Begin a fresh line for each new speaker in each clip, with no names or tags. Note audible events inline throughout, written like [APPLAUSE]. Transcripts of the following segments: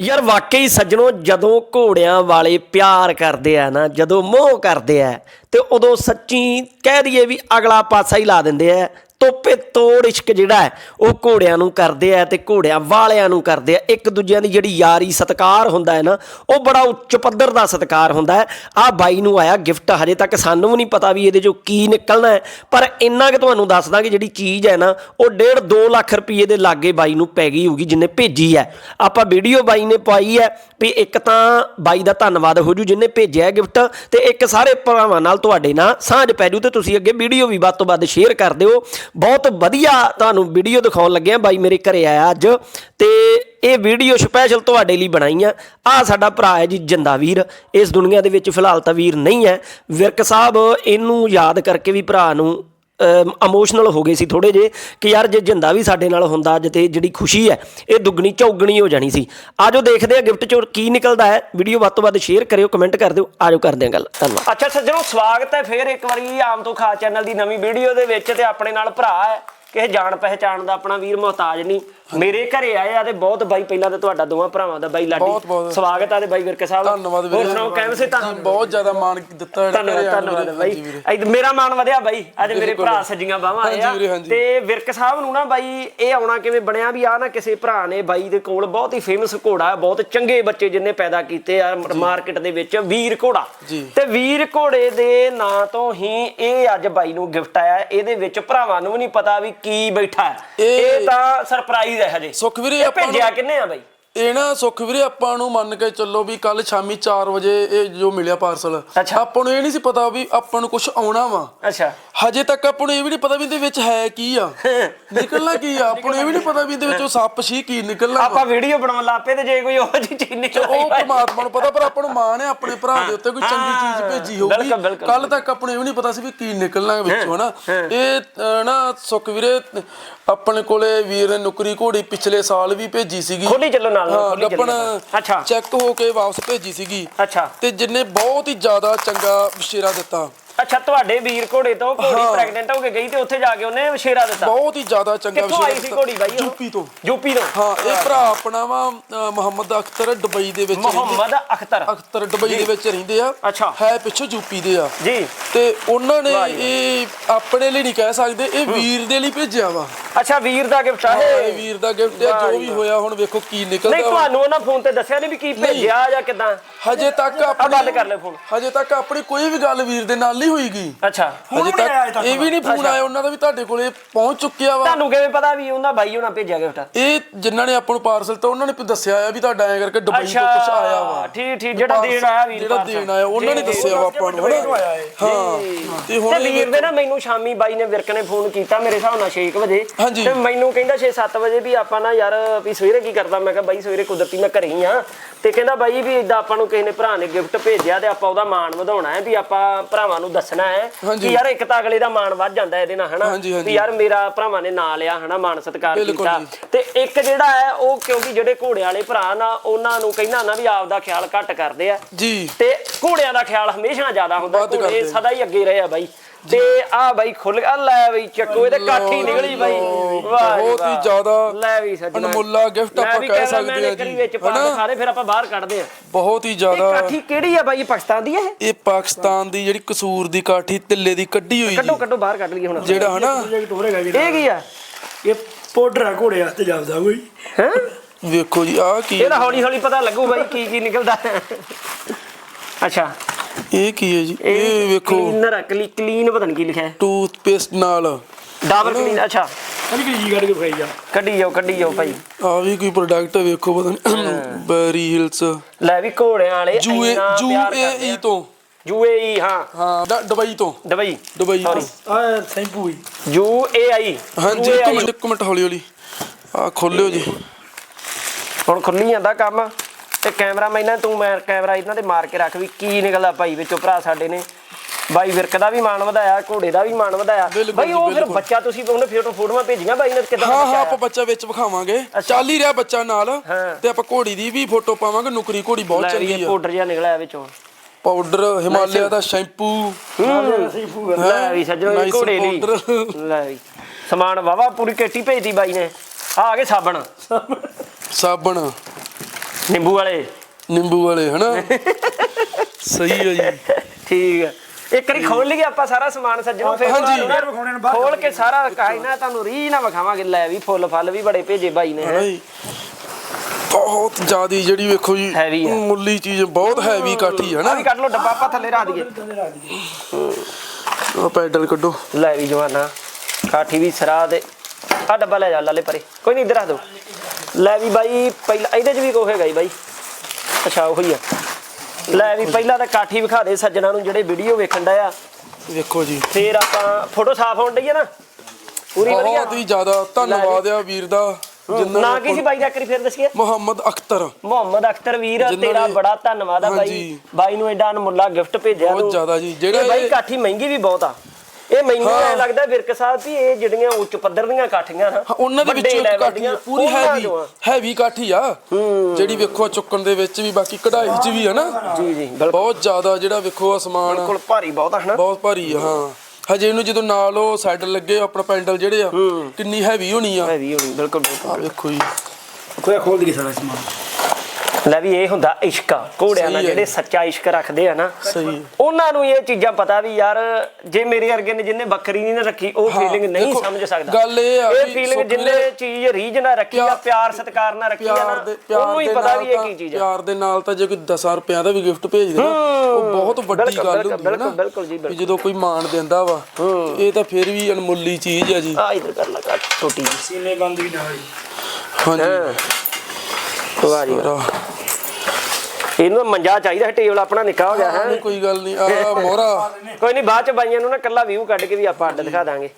ਯਾਰ ਵਾਕਈ ਸੱਜਣੋ, ਜਦੋਂ ਘੋੜਿਆਂ ਵਾਲੇ ਪਿਆਰ ਕਰਦੇ ਆ ਨਾ, ਜਦੋਂ ਮੋਹ ਕਰਦੇ ਆ, ਤੇ ਉਦੋਂ ਸੱਚੀ ਕਹਿ ਦਈਏ ਵੀ ਅਗਲਾ ਪਾਸਾ ਹੀ ਲਾ ਦਿੰਦੇ ਆ। ਤੋਪੇ ਤੋੜ ਇਸ਼ਕ ਜਿਹੜਾ ਹੈ, ਉਹ ਘੋੜਿਆਂ ਨੂੰ ਕਰਦੇ ਆ ਤੇ ਘੋੜਿਆਂ ਵਾਲਿਆਂ ਨੂੰ ਕਰਦੇ ਆ। ਇੱਕ ਦੂਜਿਆਂ ਦੀ ਜਿਹੜੀ ਯਾਰੀ ਸਤਕਾਰ ਹੁੰਦਾ ਹੈ ਨਾ, ਉਹ ਬੜਾ ਉੱਚ ਪੱਧਰ ਦਾ ਸਤਕਾਰ ਹੁੰਦਾ ਹੈ। ਆ ਬਾਈ ਨੂੰ ਆਇਆ ਗਿਫਟ, ਹਜੇ ਤੱਕ ਸਾਨੂੰ ਵੀ ਨਹੀਂ ਪਤਾ ਵੀ ਇਹਦੇ ਚੋਂ ਕੀ ਨਿਕਲਣਾ ਹੈ, ਪਰ ਇੰਨਾ ਕਿ ਤੁਹਾਨੂੰ ਦੱਸ ਕਿ ਜਿਹੜੀ ਚੀਜ਼ ਹੈ ਨਾ, ਉਹ 1.5 2 ਲੱਖ ਰੁਪਏ ਦੇ ਲਾਗੇ ਬਾਈ ਨੂੰ ਪੈ ਗਈ ਹੋਊਗੀ, ਜਿੰਨੇ ਭੇਜੀ ਹੈ। ਆਪਾਂ ਵੀਡੀਓ ਬਾਈ ਨੇ ਪਾਈ ਹੈ ਵੀ ਇੱਕ ਤਾਂ ਬਾਈ ਦਾ ਧੰਨਵਾਦ ਹੋ ਜੂ, ਜਿੰਨੇ ਭੇਜਿਆ ਗਿਫਟ, ਤੇ ਇੱਕ ਸਾਰੇ ਭਰਾਵਾਂ ਨਾਲ ਤੁਹਾਡੇ ਨਾਲ ਸਾਂਝ ਪੈ ਜੂ, ਤੇ ਤੁਸੀਂ ਅੱਗੇ ਵੀਡੀਓ ਵੀ ਵੱਧ ਤੋਂ ਵੱਧ ਸ਼ੇਅਰ ਕਰ ਦਿਓ। ਬਹੁਤ ਵਧੀਆ ਤੁਹਾਨੂੰ ਵੀਡੀਓ ਦਿਖਾਉਣ ਲੱਗਿਆ ਬਾਈ ਮੇਰੇ ਘਰੇ ਆਇਆ ਅੱਜ ਤੇ ਇਹ ਵੀਡੀਓ ਸਪੈਸ਼ਲ ਤੁਹਾਡੇ ਲਈ ਬਣਾਈ ਆ। ਆ ਸਾਡਾ ਭਰਾ ਹੈ ਜੀ ਜਿੰਦਾ ਵੀਰ ਇਸ ਦੁਨੀਆ ਦੇ ਵਿੱਚ ਫਿਲਹਾਲ ਤਾਂ ਵੀਰ ਨਹੀਂ ਹੈ। ਵਿਰਕ ਸਾਹਿਬ, ਇਹਨੂੰ ਯਾਦ ਕਰਕੇ ਵੀ ਭਰਾ ਨੂੰ ਇਮੋਸ਼ਨਲ ਹੋ ਗਏ ਸੀ ਥੋੜੇ ਜੇ ਕਿ ਯਾਰ ਜੇ ਜਿੰਦਾ ਵੀ ਸਾਡੇ ਨਾਲ ਹੁੰਦਾ ਅੱਜ ਤੇ ਜਿਹੜੀ ਖੁਸ਼ੀ ਹੈ, ਇਹ ਦੁੱਗਣੀ ਚੌਗਣੀ ਹੋ ਜਾਣੀ ਸੀ। ਆਜੋ ਦੇਖਦੇ ਆ ਗਿਫਟ ਚੋਂ ਕੀ ਨਿਕਲਦਾ ਹੈ। ਵੀਡੀਓ ਵੱਧ ਤੋਂ ਵੱਧ ਸ਼ੇਅਰ ਕਰਿਓ ਕਮੈਂਟ ਕਰ ਦਿਓ। ਆਜੋ ਕਰਦੇ ਆ ਗੱਲ। ਧੰਨਵਾਦ। ਅੱਛਾ ਸੱਜਣੋ, ਸਵਾਗਤ ਹੈ ਫੇਰ ਇੱਕ ਵਾਰੀ ਆਮ ਤੋਂ ਖਾਸ ਚੈਨਲ ਦੀ ਨਵੀਂ ਵੀਡੀਓ ਦੇ ਵਿੱਚ ਤੇ ਆਪਣੇ ਨਾਲ ਭਰਾ ਹੈ। ਕਿਸੇ ਜਾਣ ਪਹਿਚਾਣ ਦਾ ਆਪਣਾ ਵੀਰ ਮੁਹਤਾਜ ਨਹੀਂ। ਮੇਰੇ ਘਰੇ ਆਏ ਆ ਤੇ ਬਹੁਤ ਬਾਈ ਪਹਿਲਾਂ ਤਾਂ ਤੁਹਾਡਾ ਦੋਵਾਂ ਭਰਾਵਾਂ ਦਾ ਬਾਈ ਲਾਡੀ। ਸਵਾਗਤ ਆ ਤੇ ਬਾਈ ਵਿਰਕੇ ਸਾਹਿਬ
ਧੰਨਵਾਦ ਵੀਰੇ
ਹੋਰ ਸੁਣਾਓ ਕਿਵੇਂ ਸੇ ਤਾਂ
ਬਹੁਤ ਜ਼ਿਆਦਾ ਮਾਣ ਦਿੱਤਾ
ਧੰਨਵਾਦ ਧੰਨਵਾਦ। ਬਾਈ ਮੇਰਾ ਮਾਣ ਵਧਿਆ ਬਾਈ ਅੱਜ ਮੇਰੇ। ਭਰਾ ਸੱਜੀਆਂ ਬਾਹਾਂ ਆਏ ਆ। ਤੇ ਵਿਰਕ ਸਾਹਿਬ ਨੂੰ ਨਾ ਬਾਈ ਇਹ ਆਉਣਾ ਕਿਵੇਂ ਬਣਿਆ ਵੀ ਆ ਨਾ ਕਿਸੇ ਭਰਾ ਨੇ ਬਾਈ ਦੇ ਕੋਲ ਬਹੁਤ ਹੀ ਫੇਮਸ ਘੋੜਾ ਹੈ, ਬਹੁਤ ਚੰਗੇ ਬੱਚੇ ਜਿੰਨੇ ਪੈਦਾ ਕੀਤੇ ਆ ਮਾਰਕੀਟ ਦੇ ਵਿੱਚ ਵੀਰ ਘੋੜਾ। ਤੇ ਵੀਰ ਘੋੜੇ ਦੇ ਨਾਂ ਤੋਂ ਹੀ ਇਹ ਅੱਜ ਬਾਈ ਨੂੰ ਗਿਫਟ ਆਇਆ। ਇਹਦੇ ਵਿੱਚ ਭਰਾਵਾਂ ਨੂੰ ਵੀ ਨਹੀਂ ਪਤਾ ਵੀ ਕੀ ਬੈਠਾ
ਇਹ
ਤਾਂ ਸਰਪ੍ਰਾਈਜ਼ ਹਜੇ।
ਸੁੱਖ ਵੀਰੇ
ਇਹ
ਆਪਾਂ ਨੂੰ-
ਭੇਜਿਆ ਕਿੰਨੇ ਆ ਬਾਈ?
ਇਹ ਨਾ ਸੁੱਖ ਵੀਰੇ ਆਪਾਂ ਨੂੰ ਮੰਨ ਕੇ ਚੱਲੋ ਵੀ ਕੱਲ ਸ਼ਾਮੀ 4 ਵਜੇ ਇਹ ਜੋ ਮਿਲਿਆ ਪਾਰਸਲ
ਅੱਛਾ।
ਆਪਾਂ ਨੂੰ ਇਹ ਨਹੀਂ ਸੀ ਪਤਾ ਵੀ ਆਪਾਂ ਨੂੰ ਕੁਝ ਆਉਣਾ ਵਾ।
ਅੱਛਾ।
ਹਜੇ ਤੱਕ ਆਪਾਂ ਨੂੰ ਇਹ ਵੀ ਨਹੀਂ ਪਤਾ ਵੀ ਇਹਦੇ ਵਿੱਚ ਹੈ ਕੀ ਆ। [LAUGHS] ਨਿਕਲਣਾ ਕੀ ਆ? ਆਪਾਂ ਨੂੰ ਇਹ ਵੀ ਨਹੀਂ ਪਤਾ ਵੀ ਇਹਦੇ ਵਿੱਚੋਂ ਸੱਪ ਛੀ ਕੀ ਨਿਕਲਣਾ ਵਾ।
ਆਪਾਂ ਵੀਡੀਓ ਬਣਾਉਣ ਲੱਪੇ ਤੇ ਜੇ ਕੋਈ ਉਹ ਨਿਕਲ ਆਈ
ਉਹ। ਪ੍ਰਮਾਤਮਾ ਨੂੰ ਪਤਾ ਪਰ ਆਪਾਂ ਨੂੰ ਮਾਣ ਹੈ ਆਪਣੇ ਭਰਾ ਦੇ ਉੱਤੇ ਕੋਈ ਚੰਗੀ ਚੀਜ਼ ਭੇਜੀ ਹੋਊਗੀ।
ਬਿਲਕੁਲ।
ਕੱਲ ਤੱਕ ਆਪਾਂ ਨੂੰ ਇਹ ਵੀ ਨਹੀਂ ਪਤਾ ਸੀ ਵੀ ਕੀ ਨਿਕਲਣਾ ਵਿੱਚੋਂ ਹਨਾ। ਇਹ ਅਹ, ਨਾ ਸੁੱਖ ਵੀਰੇ ਆਪਣੇ ਕੋਲੇ ਵੀਰ ਨੇ ਨੁਕਰੀ ਘੋੜੀ ਪਿਛਲੇ ਸਾਲ ਵੀ ਭੇਜੀ ਸੀਗੀ।
ਖੋਲੀ ਚੱਲੋ ਨਾਲ। ਨਾਲ,
ਹਾਂ
ਖੋਲੀ ਚੱਲੋ
ਗੱਪਣ
ਨਾਲ। ਅੱਛਾ।
ਚੈੱਕ ਹੋ ਕੇ ਵਾਪਸ ਭੇਜੀ ਸੀਗੀ।
ਅੱਛਾ।
ਤੇ ਜਿੰਨੇ ਬਹੁਤ ਹੀ ਜ਼ਿਆਦਾ ਚੰਗਾ ਵਿਸ਼ੇਰਾ ਦਿੱਤਾ।
ਅੱਛਾ ਤੁਹਾਡੇ ਵੀਰ ਘੋੜੇ ਤੋਂ ਘੋੜੀ। ਪ੍ਰੈਗਨੈਂਟ ਹੋ ਕੇ ਗਈ ਤੇ ਉੱਥੇ ਜਾ ਕੇ ਉਹਨੇ ਸ਼ੇਰਾ ਦਿੱਤਾ।
ਬਹੁਤ ਹੀ ਜ਼ਿਆਦਾ ਚੰਗਾ
ਕਿੱਥੋਂ ਆਈ ਸੀ ਘੋੜੀ ਬਾਈ?
ਯੂਪੀ ਤੋਂ।
ਯੂਪੀ ਤੋਂ?
ਹਾਂ ਇਹ ਭਰਾ ਆਪਣਾ ਵਾ ਮੁਹੰਮਦ ਅਖਤਰ ਦੁਬਈ ਦੇ ਵਿੱਚ
ਮੁਹੰਮਦ ਅਖਤਰ।
ਅਖਤਰ ਦੁਬਈ ਦੇ ਵਿੱਚ ਰਹਿੰਦੇ ਆ।
ਅੱਛਾ।
ਹੈ ਪਿੱਛੋਂ ਯੂਪੀ ਦੇ ਆ।
ਜੀ।
ਤੇ ਉਹਨਾਂ ਨੇ। ਇਹ ਆਪਣੇ ਲਈ ਨਹੀਂ ਕਹਿ ਸਕਦੇ ਇਹ ਵੀਰ ਦੇ ਲਈ ਭੇਜਿਆ ਵਾ।
ਅੱਛਾ ਵੀਰ ਦਾ ਗਿਫਟ ਆ।
ਇਹ ਵੀਰ ਦਾ ਗਿਫਟ ਆ
ਵਾਹ
ਜੋ। ਵੀ। ਹੋਇਆ ਹੁਣ ਵੇਖੋ ਕੀ ਨਿਕਲਦਾ
ਨਹੀਂ। ਤੁਹਾਨੂੰ ਉਹਨਾਂ ਫੋਨ ਤੇ ਦੱਸਿਆ ਨਹੀਂ ਵੀ ਕੀ ਭੇਜਿਆ ਜਾਂ ਕਿਦਾਂ?
ਹਜੇ ਤੱਕ ਆਪਣੀ
ਕਰ ਲੈ ਫੋਨ।
ਹਜੇ ਤੱਕ ਆਪਣੀ ਕੋਈ ਵੀ ਗੱਲ ਵੀਰ ਦੇ ਨਾਲ ਨਹੀਂ ਹੋਈਗੀ।
ਅੱਛਾ।
ਹਜੇ ਤੱਕ ਇਹ ਵੀ ਨਹੀਂ ਫੋਨ ਆਇਆ ਉਹਨਾਂ ਦਾ ਵੀ ਤੁਹਾਡੇ ਕੋਲੇ ਪਹੁੰਚ ਚੁੱਕਿਆ ਵਾ।
ਤੁਹਾਨੂੰ ਕਿਵੇਂ ਪਤਾ ਵੀ ਉਹਨਾਂ ਬਾਈ ਉਹਨਾਂ ਭੇਜਿਆ ਗਿਫਟ
ਇਹ ਜਿਨ੍ਹਾਂ ਨੇ ਆਪਾਂ ਨੂੰ ਪਾਰਸਲ ਤਾਂ ਉਹਨਾਂ ਨੇ ਦੱਸਿਆ ਆ ਵੀ ਤੁਹਾਡਾ ਐ ਕਰਕੇ ਦੁਬਈ ਤੋਂ ਕੁਝ ਆਇਆ ਵਾ।
ਠੀਕ ਠੀਕ ਜਿਹੜਾ ਦੇਣ ਆਇਆ ਵੀਰ
ਜਿਹੜਾ। ਦੇਣ ਆਇਆ ਉਹਨਾਂ ਨੇ। ਦੱਸਿਆ ਵਾ ਆਪਾਂ ਨੂੰ ਹਾਂ ਤੇ ਹੁਣ
ਵੀਰ ਦੇ ਨਾ ਮੈਨੂੰ ਸ਼ਾਮੀ ਬਾਈ ਨੇ ਵਿਰਕ ਨੇ ਫੋਨ ਕੀਤਾ ਮੇਰੇ ਹਿਸਾਬ ਨਾਲ 6 ਵਜੇ।
ਹਾਂਜੀ।
ਤੇ ਮੈਨੂੰ ਕਹਿੰਦਾ 6-7 ਵਜੇ ਵੀ ਆਪਾਂ ਨਾ ਯਾਰ ਵੀ ਸਵੇਰੇ ਕੀ ਕਰਦਾ ਮੈਂ ਕਿਹਾ ਬਾਈ ਸਵੇਰੇ ਕੁਦਰਤੀ ਮੈਂ ਘਰੇ ਹੀ ਆ ਤੇ ਕਹਿੰਦਾ ਬਾਈ ਵੀ ਇਦਾਂ ਆਪਾਂ ਨੂੰ ਕਿਸੇ ਨੇ ਭਰਾ ਨੇ ਗਿਫਟ ਭੇਜਿਆ ਤੇ ਆਪਾਂ ਉਹਦਾ ਮਾਣ ਵਧਾਉਣਾ ਹੈ ਵੀ ਆਪਾਂ ਭਰਾਵਾਂ ਨੂੰ ਦੱਸਣਾ ਹੈ
ਹਾਂਜੀ।
ਕਿ ਯਾਰ ਇੱਕ ਤਾਂ ਅਗਲੇ ਦਾ ਮਾਣ ਵੱਧ ਜਾਂਦਾ ਇਹਦੇ ਨਾਲ ਹਨਾ
ਹਾਂਜੀ, ਹਾਂਜੀ।
ਵੀ ਯਾਰ ਮੇਰਾ ਭਰਾਵਾਂ ਨੇ ਨਾਂ ਲਿਆ ਹਨਾ ਮਾਣ ਸਤਿਕਾਰ
ਬਿਲਕੁਲ
ਕੀਤਾ
ਜੀ।
ਤੇ ਇੱਕ ਜਿਹੜਾ ਹੈ ਉਹ ਕਿਉਂਕਿ ਜਿਹੜੇ ਘੋੜੇ ਵਾਲੇ ਭਰਾ ਨਾ ਉਹਨਾਂ ਨੂੰ ਕਹਿੰਦਾ ਨਾ ਵੀ ਆਪ ਦਾ ਖਿਆਲ ਘੱਟ ਕਰਦੇ ਆ
ਜੀ
ਤੇ ਘੋੜਿਆਂ ਦਾ ਖਿਆਲ ਹਮੇਸ਼ਾ ਜ਼ਿਆਦਾ ਹੁੰਦਾ
ਵੱਧ
ਘੋੜੇ
ਕਰਦੇ।
ਸਦਾ ਹੀ ਅੱਗੇ ਰਹੇ ਆ ਬਾਈ ਤੇ ਆ ਬਾਈ ਖੁੱਲ ਆ ਲੈ ਬਈ ਚੱਕੋ ਇਹਦੇ ਕਾਠੀ ਨਿਕਲੀ ਬਾਈ। ਵਾਹ
ਬਹੁਤ ਹੀ। ਜ਼ਿਆਦਾ
ਲੈ ਵੀ ਸੱਜਣਾ।
ਅਨਮੁੱਲਾ
ਮੈਂ
ਆਪਾਂ ਕਹਿ ਸਕਦੇ ਆ ਜੀ।
ਵਿੱਚ ਪਾ ਸਾਰੇ ਫਿਰ ਆਪਾਂ ਬਾਹਰ ਕੱਢਦੇ ਆ
ਬਹੁਤ ਹੀ
ਇਹ
ਜ਼ਿਆਦਾ
ਕਾਠੀ ਕਿਹੜੀ ਆ ਬਾਈ ਇਹ ਪਾਕਿਸਤਾਨ ਦੀ ਹੈ ਇਹ?
ਇਹ ਪਾਕਿਸਤਾਨ ਦੀ ਜਿਹੜੀ ਕਸੂਰ ਦੀ ਕਾਠੀ ਤਿੱਲੇ ਦੀ ਕੱਢੀ ਹੋਈ
ਕੱਢੋ ਕੱਢੋ ਬਾਹਰ ਕੱਢ ਲਈਏ ਹੁਣ।
ਜਿਹੜਾ ਹਨਾ?
ਇਹ ਕੀ ਆ?
ਇਹ ਪਾਊਡਰ ਆ ਘੋੜੇ ਵਾਸਤੇ ਜਾਪਦਾ ਕੋਈ।
ਹੈ?
ਵੇਖੋ ਜੀ ਆਹ ਕੀ
ਇਹਦਾ ਹੌਲੀ ਹੌਲੀ ਪਤਾ ਲੱਗੂ ਬਾਈ ਕੀ ਕੀ ਨਿਕਲਦਾ। ਅੱਛਾ।
ਇਹ ਕੀ ਹੈ ਜੀ? ਇਹ ਵੇਖੋ।
ਕਲੀਨਰ ਕਲੀਨ ਪਤਾ ਨਹੀਂ ਕੀ ਲਿਖਿਆ ਹੈ।
ਟੂਥਪੇਸਟ ਨਾਲ।
ਡਾਬਰ ਕਲੀਨ ਅੱਛਾ।
ਕਦੀ ਕਦੀ ਜੀ ਕੱਢ ਕੇ ਫਾਈ ਜਾ
ਕੱਢੀ ਜਾਓ ਕੱਢੀ ਜਾਓ ਭਾਈ।
ਆ ਵੀ ਕੋਈ ਪ੍ਰੋਡਕਟ ਵੇਖੋ ਪਤਾ ਨਹੀਂ ਬੈਰੀ ਹਿਲਸ
ਲੈ ਵੀ ਘੋੜਿਆਂ ਵਾਲੇ
ਜੂਏ
ਇੰਨਾ
ਜੂ
ਪਿਆਰ ਕਰਦੇ
ਈ
ਆ।
ਤੋਂ।
ਯੂਏਈ ਹਾਂ
ਹਾਂ। ਡ- ਦੁਬਈ ਤੋਂ।
ਦੁਬਈ।
ਦੁਬਈ। ਤੋਂ
Sorry।
ਆ ਸੈਂਪੂ ਹੀ।
ਯੂਏਆਈ
ਹਾਂਜੀ ਇੱਕ ਮਿੰਟ ਇੱਕ ਮਿੰਟ ਹੌਲੀ ਹੌਲੀ। ਆ ਖੋਲਿਓ ਜੀ।
ਹੁਣ ਖੁੱਲੀ ਜਾਂਦਾ ਕੰਮ। ਤੇ ਕੈਮਰਾ ਮੈਨਾਂ ਤੂੰ ਮੈਂ ਕੈਮਰਾ ਇਹਨਾਂ ਤੇ ਮਾਰ ਕੇ ਰੱਖ ਵੀ ਕੀ ਨਿਕਲਦਾ ਭਾਈ ਵਿੱਚੋਂ ਭਰਾ ਸਾਡੇ ਨੇ। ਬਾਈ ਵਿਰਕ ਦਾ ਵੀ ਮਾਣ ਵਧਾਇਆ ਘੋੜੇ ਦਾ ਵੀ ਮਾਣ ਵਧਾਇਆ। ਬਾਈ ਉਹ ਫਿਰ। ਬੱਚਾ ਤੁਸੀਂ ਉਹਨੇ ਫੋਟੋ ਫੋਟੋਆਂ ਭੇਜੀਆਂ ਬਾਈ ਨੇ ਕਿਦਾਂ
ਹਾਂ ਹਾਂ ਆਪਾਂ ਬੱਚਾ ਵਿੱਚ ਵਿਖਾਵਾਂਗੇ। ਚੱਲ ਹੀ ਰਿਹਾ ਬੱਚਾ ਨਾਲ। ਤੇ ਆਪਾਂ ਘੋੜੀ ਦੀ ਵੀ ਫੋਟੋ ਪਾਵਾਂਗੇ ਨੁਕਰੀ ਘੋੜੀ ਬਹੁਤ ਚੰਗੀ ਆ।
ਪਾਊਡਰ ਜਿਹਾ ਨਿਕਲਿਆ ਵਿੱਚੋਂ।
ਪਾਊਡਰ ਹਿਮਾਲਿਆ ਦਾ ਸ਼ੈਂਪੂ।
ਲੈ ਵੀ ਸੱਜਣੋ ਘੋੜੇ ਲਈ। ਲੈ ਵੀ। ਸਮਾਨ ਵਾਵਾ ਪੂਰੀ ਕੇਟੀ ਭੇਜਦੀ ਬਾਈ ਨੇ। ਆ ਆ ਗਏ ਸਾਬਣ।
ਸਾਬਣ।
ਨਿੰਬੂ ਵਾਲੇ।
ਨਿੰਬੂ ਵਾਲੇ ਹਨਾ? [LAUGHS] ਸਹੀ ਹੈ ਜੀ।
ਠੀਕ ਹੈ ਇੱਕ ਵਾਰੀ ਖੋਲ ਲਈਏ ਆਪਾਂ ਸਾਰਾ ਸਮਾਨ ਸੱਜਣੋ ਫਿਰ
ਹਾਂਜੀ।
ਨਾ
ਨੇ
ਖੋਲ ਕੇ ਸਾਰਾ ਕਾਇਨਾ ਤੁਹਾਨੂੰ ਰੀ ਨਾ ਵਿਖਾਵਾਂਗੇ। ਲੈ ਵੀ ਫੁੱਲ ਫਲ ਵੀ ਬੜੇ ਭੇਜੇ ਬਾਈ ਨੇ
ਹਨਾ ਜੀ ਬਹੁਤ ਜ਼ਿਆਦੀ ਜਿਹੜੀ ਵੇਖੋ ਜੀ
Heavy ਆ।
ਮੁੱਲੀ ਚੀਜ਼ ਬਹੁਤ ਹੈਵੀ ਕਾਠੀ ਹੈ
ਆ
ਨਾ
ਵੀ ਕੱਢ ਲਓ ਡੱਬਾ ਆਪਾਂ ਥੱਲੇ ਰੱਖ ਦਈਏ।
ਥੱਲੇ ਰੱਖ ਦਈਏ।
ਆ ਪੈਡਲ ਕੱਢੋ।
ਲੈ ਵੀ ਜਵਾਨਾ ਕਾਠੀ ਵੀ ਸਰਾ ਦੇ। ਆ ਡੱਬਾ ਲੈ ਜਾ ਲਾਲੇ ਪਰੇ। ਕੋਈ ਨਹੀਂ ਇੱਧਰ ਆ ਦੋ ਲੈ ਵੀ ਬਾਈ ਪਹਿਲਾਂ ਇਹਦੇ ਚ ਵੀ ਕੋ ਹੈਗਾ ਬਾਈ। ਅੱਛਾ ਉਹੀ ਆ। ਲੈ ਵੀ ਪਹਿਲਾਂ ਤਾਂ ਕਾਠੀ ਵਿਖਾ ਦੇ ਸੱਜਣਾ ਨੂੰ ਜਿਹੜੇ ਵੀਡੀਓ ਵੇਖਣ ਦਾ ਆ।
ਵੇਖੋ ਜੀ।
ਫੇਰ ਆਪਾਂ ਫੋਟੋ ਸਾਫ਼ ਹੋਣ ਡਈ ਆ ਨਾ। ਪੂਰੀ ਵਧੀਆ।
ਬਹੁਤ ਹੀ ਜ਼ਿਆਦਾ ਧੰਨਵਾਦ ਆ ਵੀਰ ਦਾ ਜਿੰਨਾ
ਨਾ ਕੀ ਸੀ ਬਾਈ ਦਾ ਕਰੀ ਫੇਰ ਦੱਸੀਏ।
ਮੁਹੰਮਦ ਅਖਤਰ।
ਮੁਹੰਮਦ ਅਖਤਰ ਵੀਰ ਤੇਰਾ ਬੜਾ ਧੰਨਵਾਦ ਆ ਬਾਈ।
ਹਾਂਜੀ।
ਬਾਈ ਨੂੰ ਐਡਾ ਅਨਮੁੱਲਾ ਗਿਫਟ ਭੇਜਿਆ
ਬਹੁਤ। ਜ਼ਿਆਦਾ ਜੀ, ਜਿਹੜਾ
ਬਾਈ ਕਾਠੀ ਮਹਿੰਗੀ ਵੀ ਬਹੁਤ ਆ। ਇਹ ਮੈਨੂੰ
ਹਾਂ।
ਐ ਲੱਗਦਾ ਵਿਰਕ ਸਾਹਿਬ ਵੀ ਇਹ ਜਿਹੜੀਆਂ ਉੱਚ ਪੱਧਰ ਦੀਆਂ ਕਾਠੀਆਂ ਨਾ
ਹਾਂ, ਉਹਨਾਂ ਦੇ ਵਿੱਚੋਂ ਇੱਕ ਕਾਠੀ ਪੂਰੀ ਹੈਵੀ। ਹੈਵੀ ਕਾਠੀ ਆ। ਜਿਹੜੀ ਵੇਖੋ ਚੁੱਕਣ ਦੇ ਵਿੱਚ ਵੀ ਬਾਕੀ ਕਢਾਈ 'ਚ ਵੀ ਹੈ ਨਾ।
ਜੀ ਜੀ
ਬਹੁਤ ਜ਼ਿਆਦਾ ਜਿਹੜਾ ਵੇਖੋ ਅਸਮਾਨ
ਬਿਲਕੁਲ ਭਾਰੀ ਬਹੁਤ ਆ ਹਨਾ।
ਬਹੁਤ ਭਾਰੀ ਆ ਹਾਂ। ਹਜੇ ਇਹਨੂੰ ਜਦੋਂ ਨਾਲ ਉਹ ਸਾਈਡਲ ਲੱਗੇ ਆਪਣਾ ਪੈਂਡਲ ਜਿਹੜੇ ਆ ਕਿੰਨੀ ਹੈਵੀ ਹੋਣੀ ਆ।
ਹੈਵੀ ਹੋਣੀ ਬਿਲਕੁਲ ਬਿਲਕੁਲ।
ਵੇਖੋ ਜੀ।
ਕੋਈ ਖੋਲ ਦਈਏ ਸਾਰਾ ਸਮਾਨ।
ਲੈ ਵੀ ਇਹ ਹੁੰਦਾ ਇਸ਼ਕ ਘੋੜਿਆਂ ਨਾਲ ਜਿਹੜੇ। ਸੱਚਾ ਇਸ਼ਕ ਰੱਖਦੇ ਆ ਨਾ। ਉਹਨਾਂ ਨੂੰ ਇਹ ਚੀਜ਼ਾਂ ਪਤਾ ਵੀ ਯਾਰ ਜੇ ਮੇਰੇ ਵਰਗੇ ਨੇ ਜਿੰਨੇ ਬੱਕਰੀ ਨਹੀਂ ਨਾ ਰੱਖੀ ਉਹ ਫੀਲਿੰਗ ਨਹੀਂ ਸਮਝ ਸਕਦਾ।
ਗੱਲ ਇਹ ਆ
ਇਹ
ਵੀ
ਫੀਲਿੰਗ ਜਿੰਨੇ ਚੀਜ਼ ਰੀਝ ਨਾਲ ਰੱਖੀ ਆ
ਪਿਆਰ-
ਸਤਿਕਾਰ ਨਾਲ ਰੱਖੀ ਆ ਨਾ ਉਹਨੂੰ ਹੀ ਪਤਾ ਵੀ ਇਹ ਕੀ ਚੀਜ਼ ਆ।
ਪਿਆਰ ਦੇ ਨਾਲ ਤਾਂ ਜੇ ਕੋਈ 10 ਰੁਪਿਆਂ ਦਾ ਵੀ ਗਿਫਟ ਭੇਜ ਦੇ ਨਾ ਉਹ ਬਹੁਤ ਵੱਡੀ ਗੱਲ
ਬਿਲਕੁਲ,
ਹੁੰਦੀ ਹੈ ਨਾ
ਬਿਲਕੁਲ, ਜੀ, ਬਿਲਕੁਲ।
ਜਦੋਂ ਕੋਈ ਮਾਣ ਦਿੰਦਾ ਵਾ ਇਹ ਤਾਂ ਫਿਰ ਵੀ ਅਨਮੁੱਲੀ ਚੀਜ਼ ਆ ਜੀ।
ਆ ਇਧਰ ਕਰ ਲਗਾ ਛੋਟੀ ਜੀ
ਸੀਨੇ ਬੰਦ ਵੀ ਨਾਲ ਹੀ।
ਹਾਂਜੀ। ਸਾਰਾ।
ਇਹਨੂੰ ਮੰਜਾ ਚਾਹੀਦਾ ਹੈ ਟੇਬਲ ਆਪਣਾ ਨਿੱਕਾ ਹੋ ਗਿਆ ਹੈ
ਨਹੀਂ ਕੋਈ ਗੱਲ ਨਹੀਂ। ਆ ਮੋਹਰਾ।
ਕੋਈ ਨਹੀਂ ਬਾਅਦ ਚ ਬਾਈਆਂ ਨੂੰ ਨਾ ਕੱਲਾ ਵਿਊ ਕੱਢ ਕੇ ਵੀ ਆਪਾਂ ਅੱਡ ਦਿਖਾ ਦਾਂਗੇ।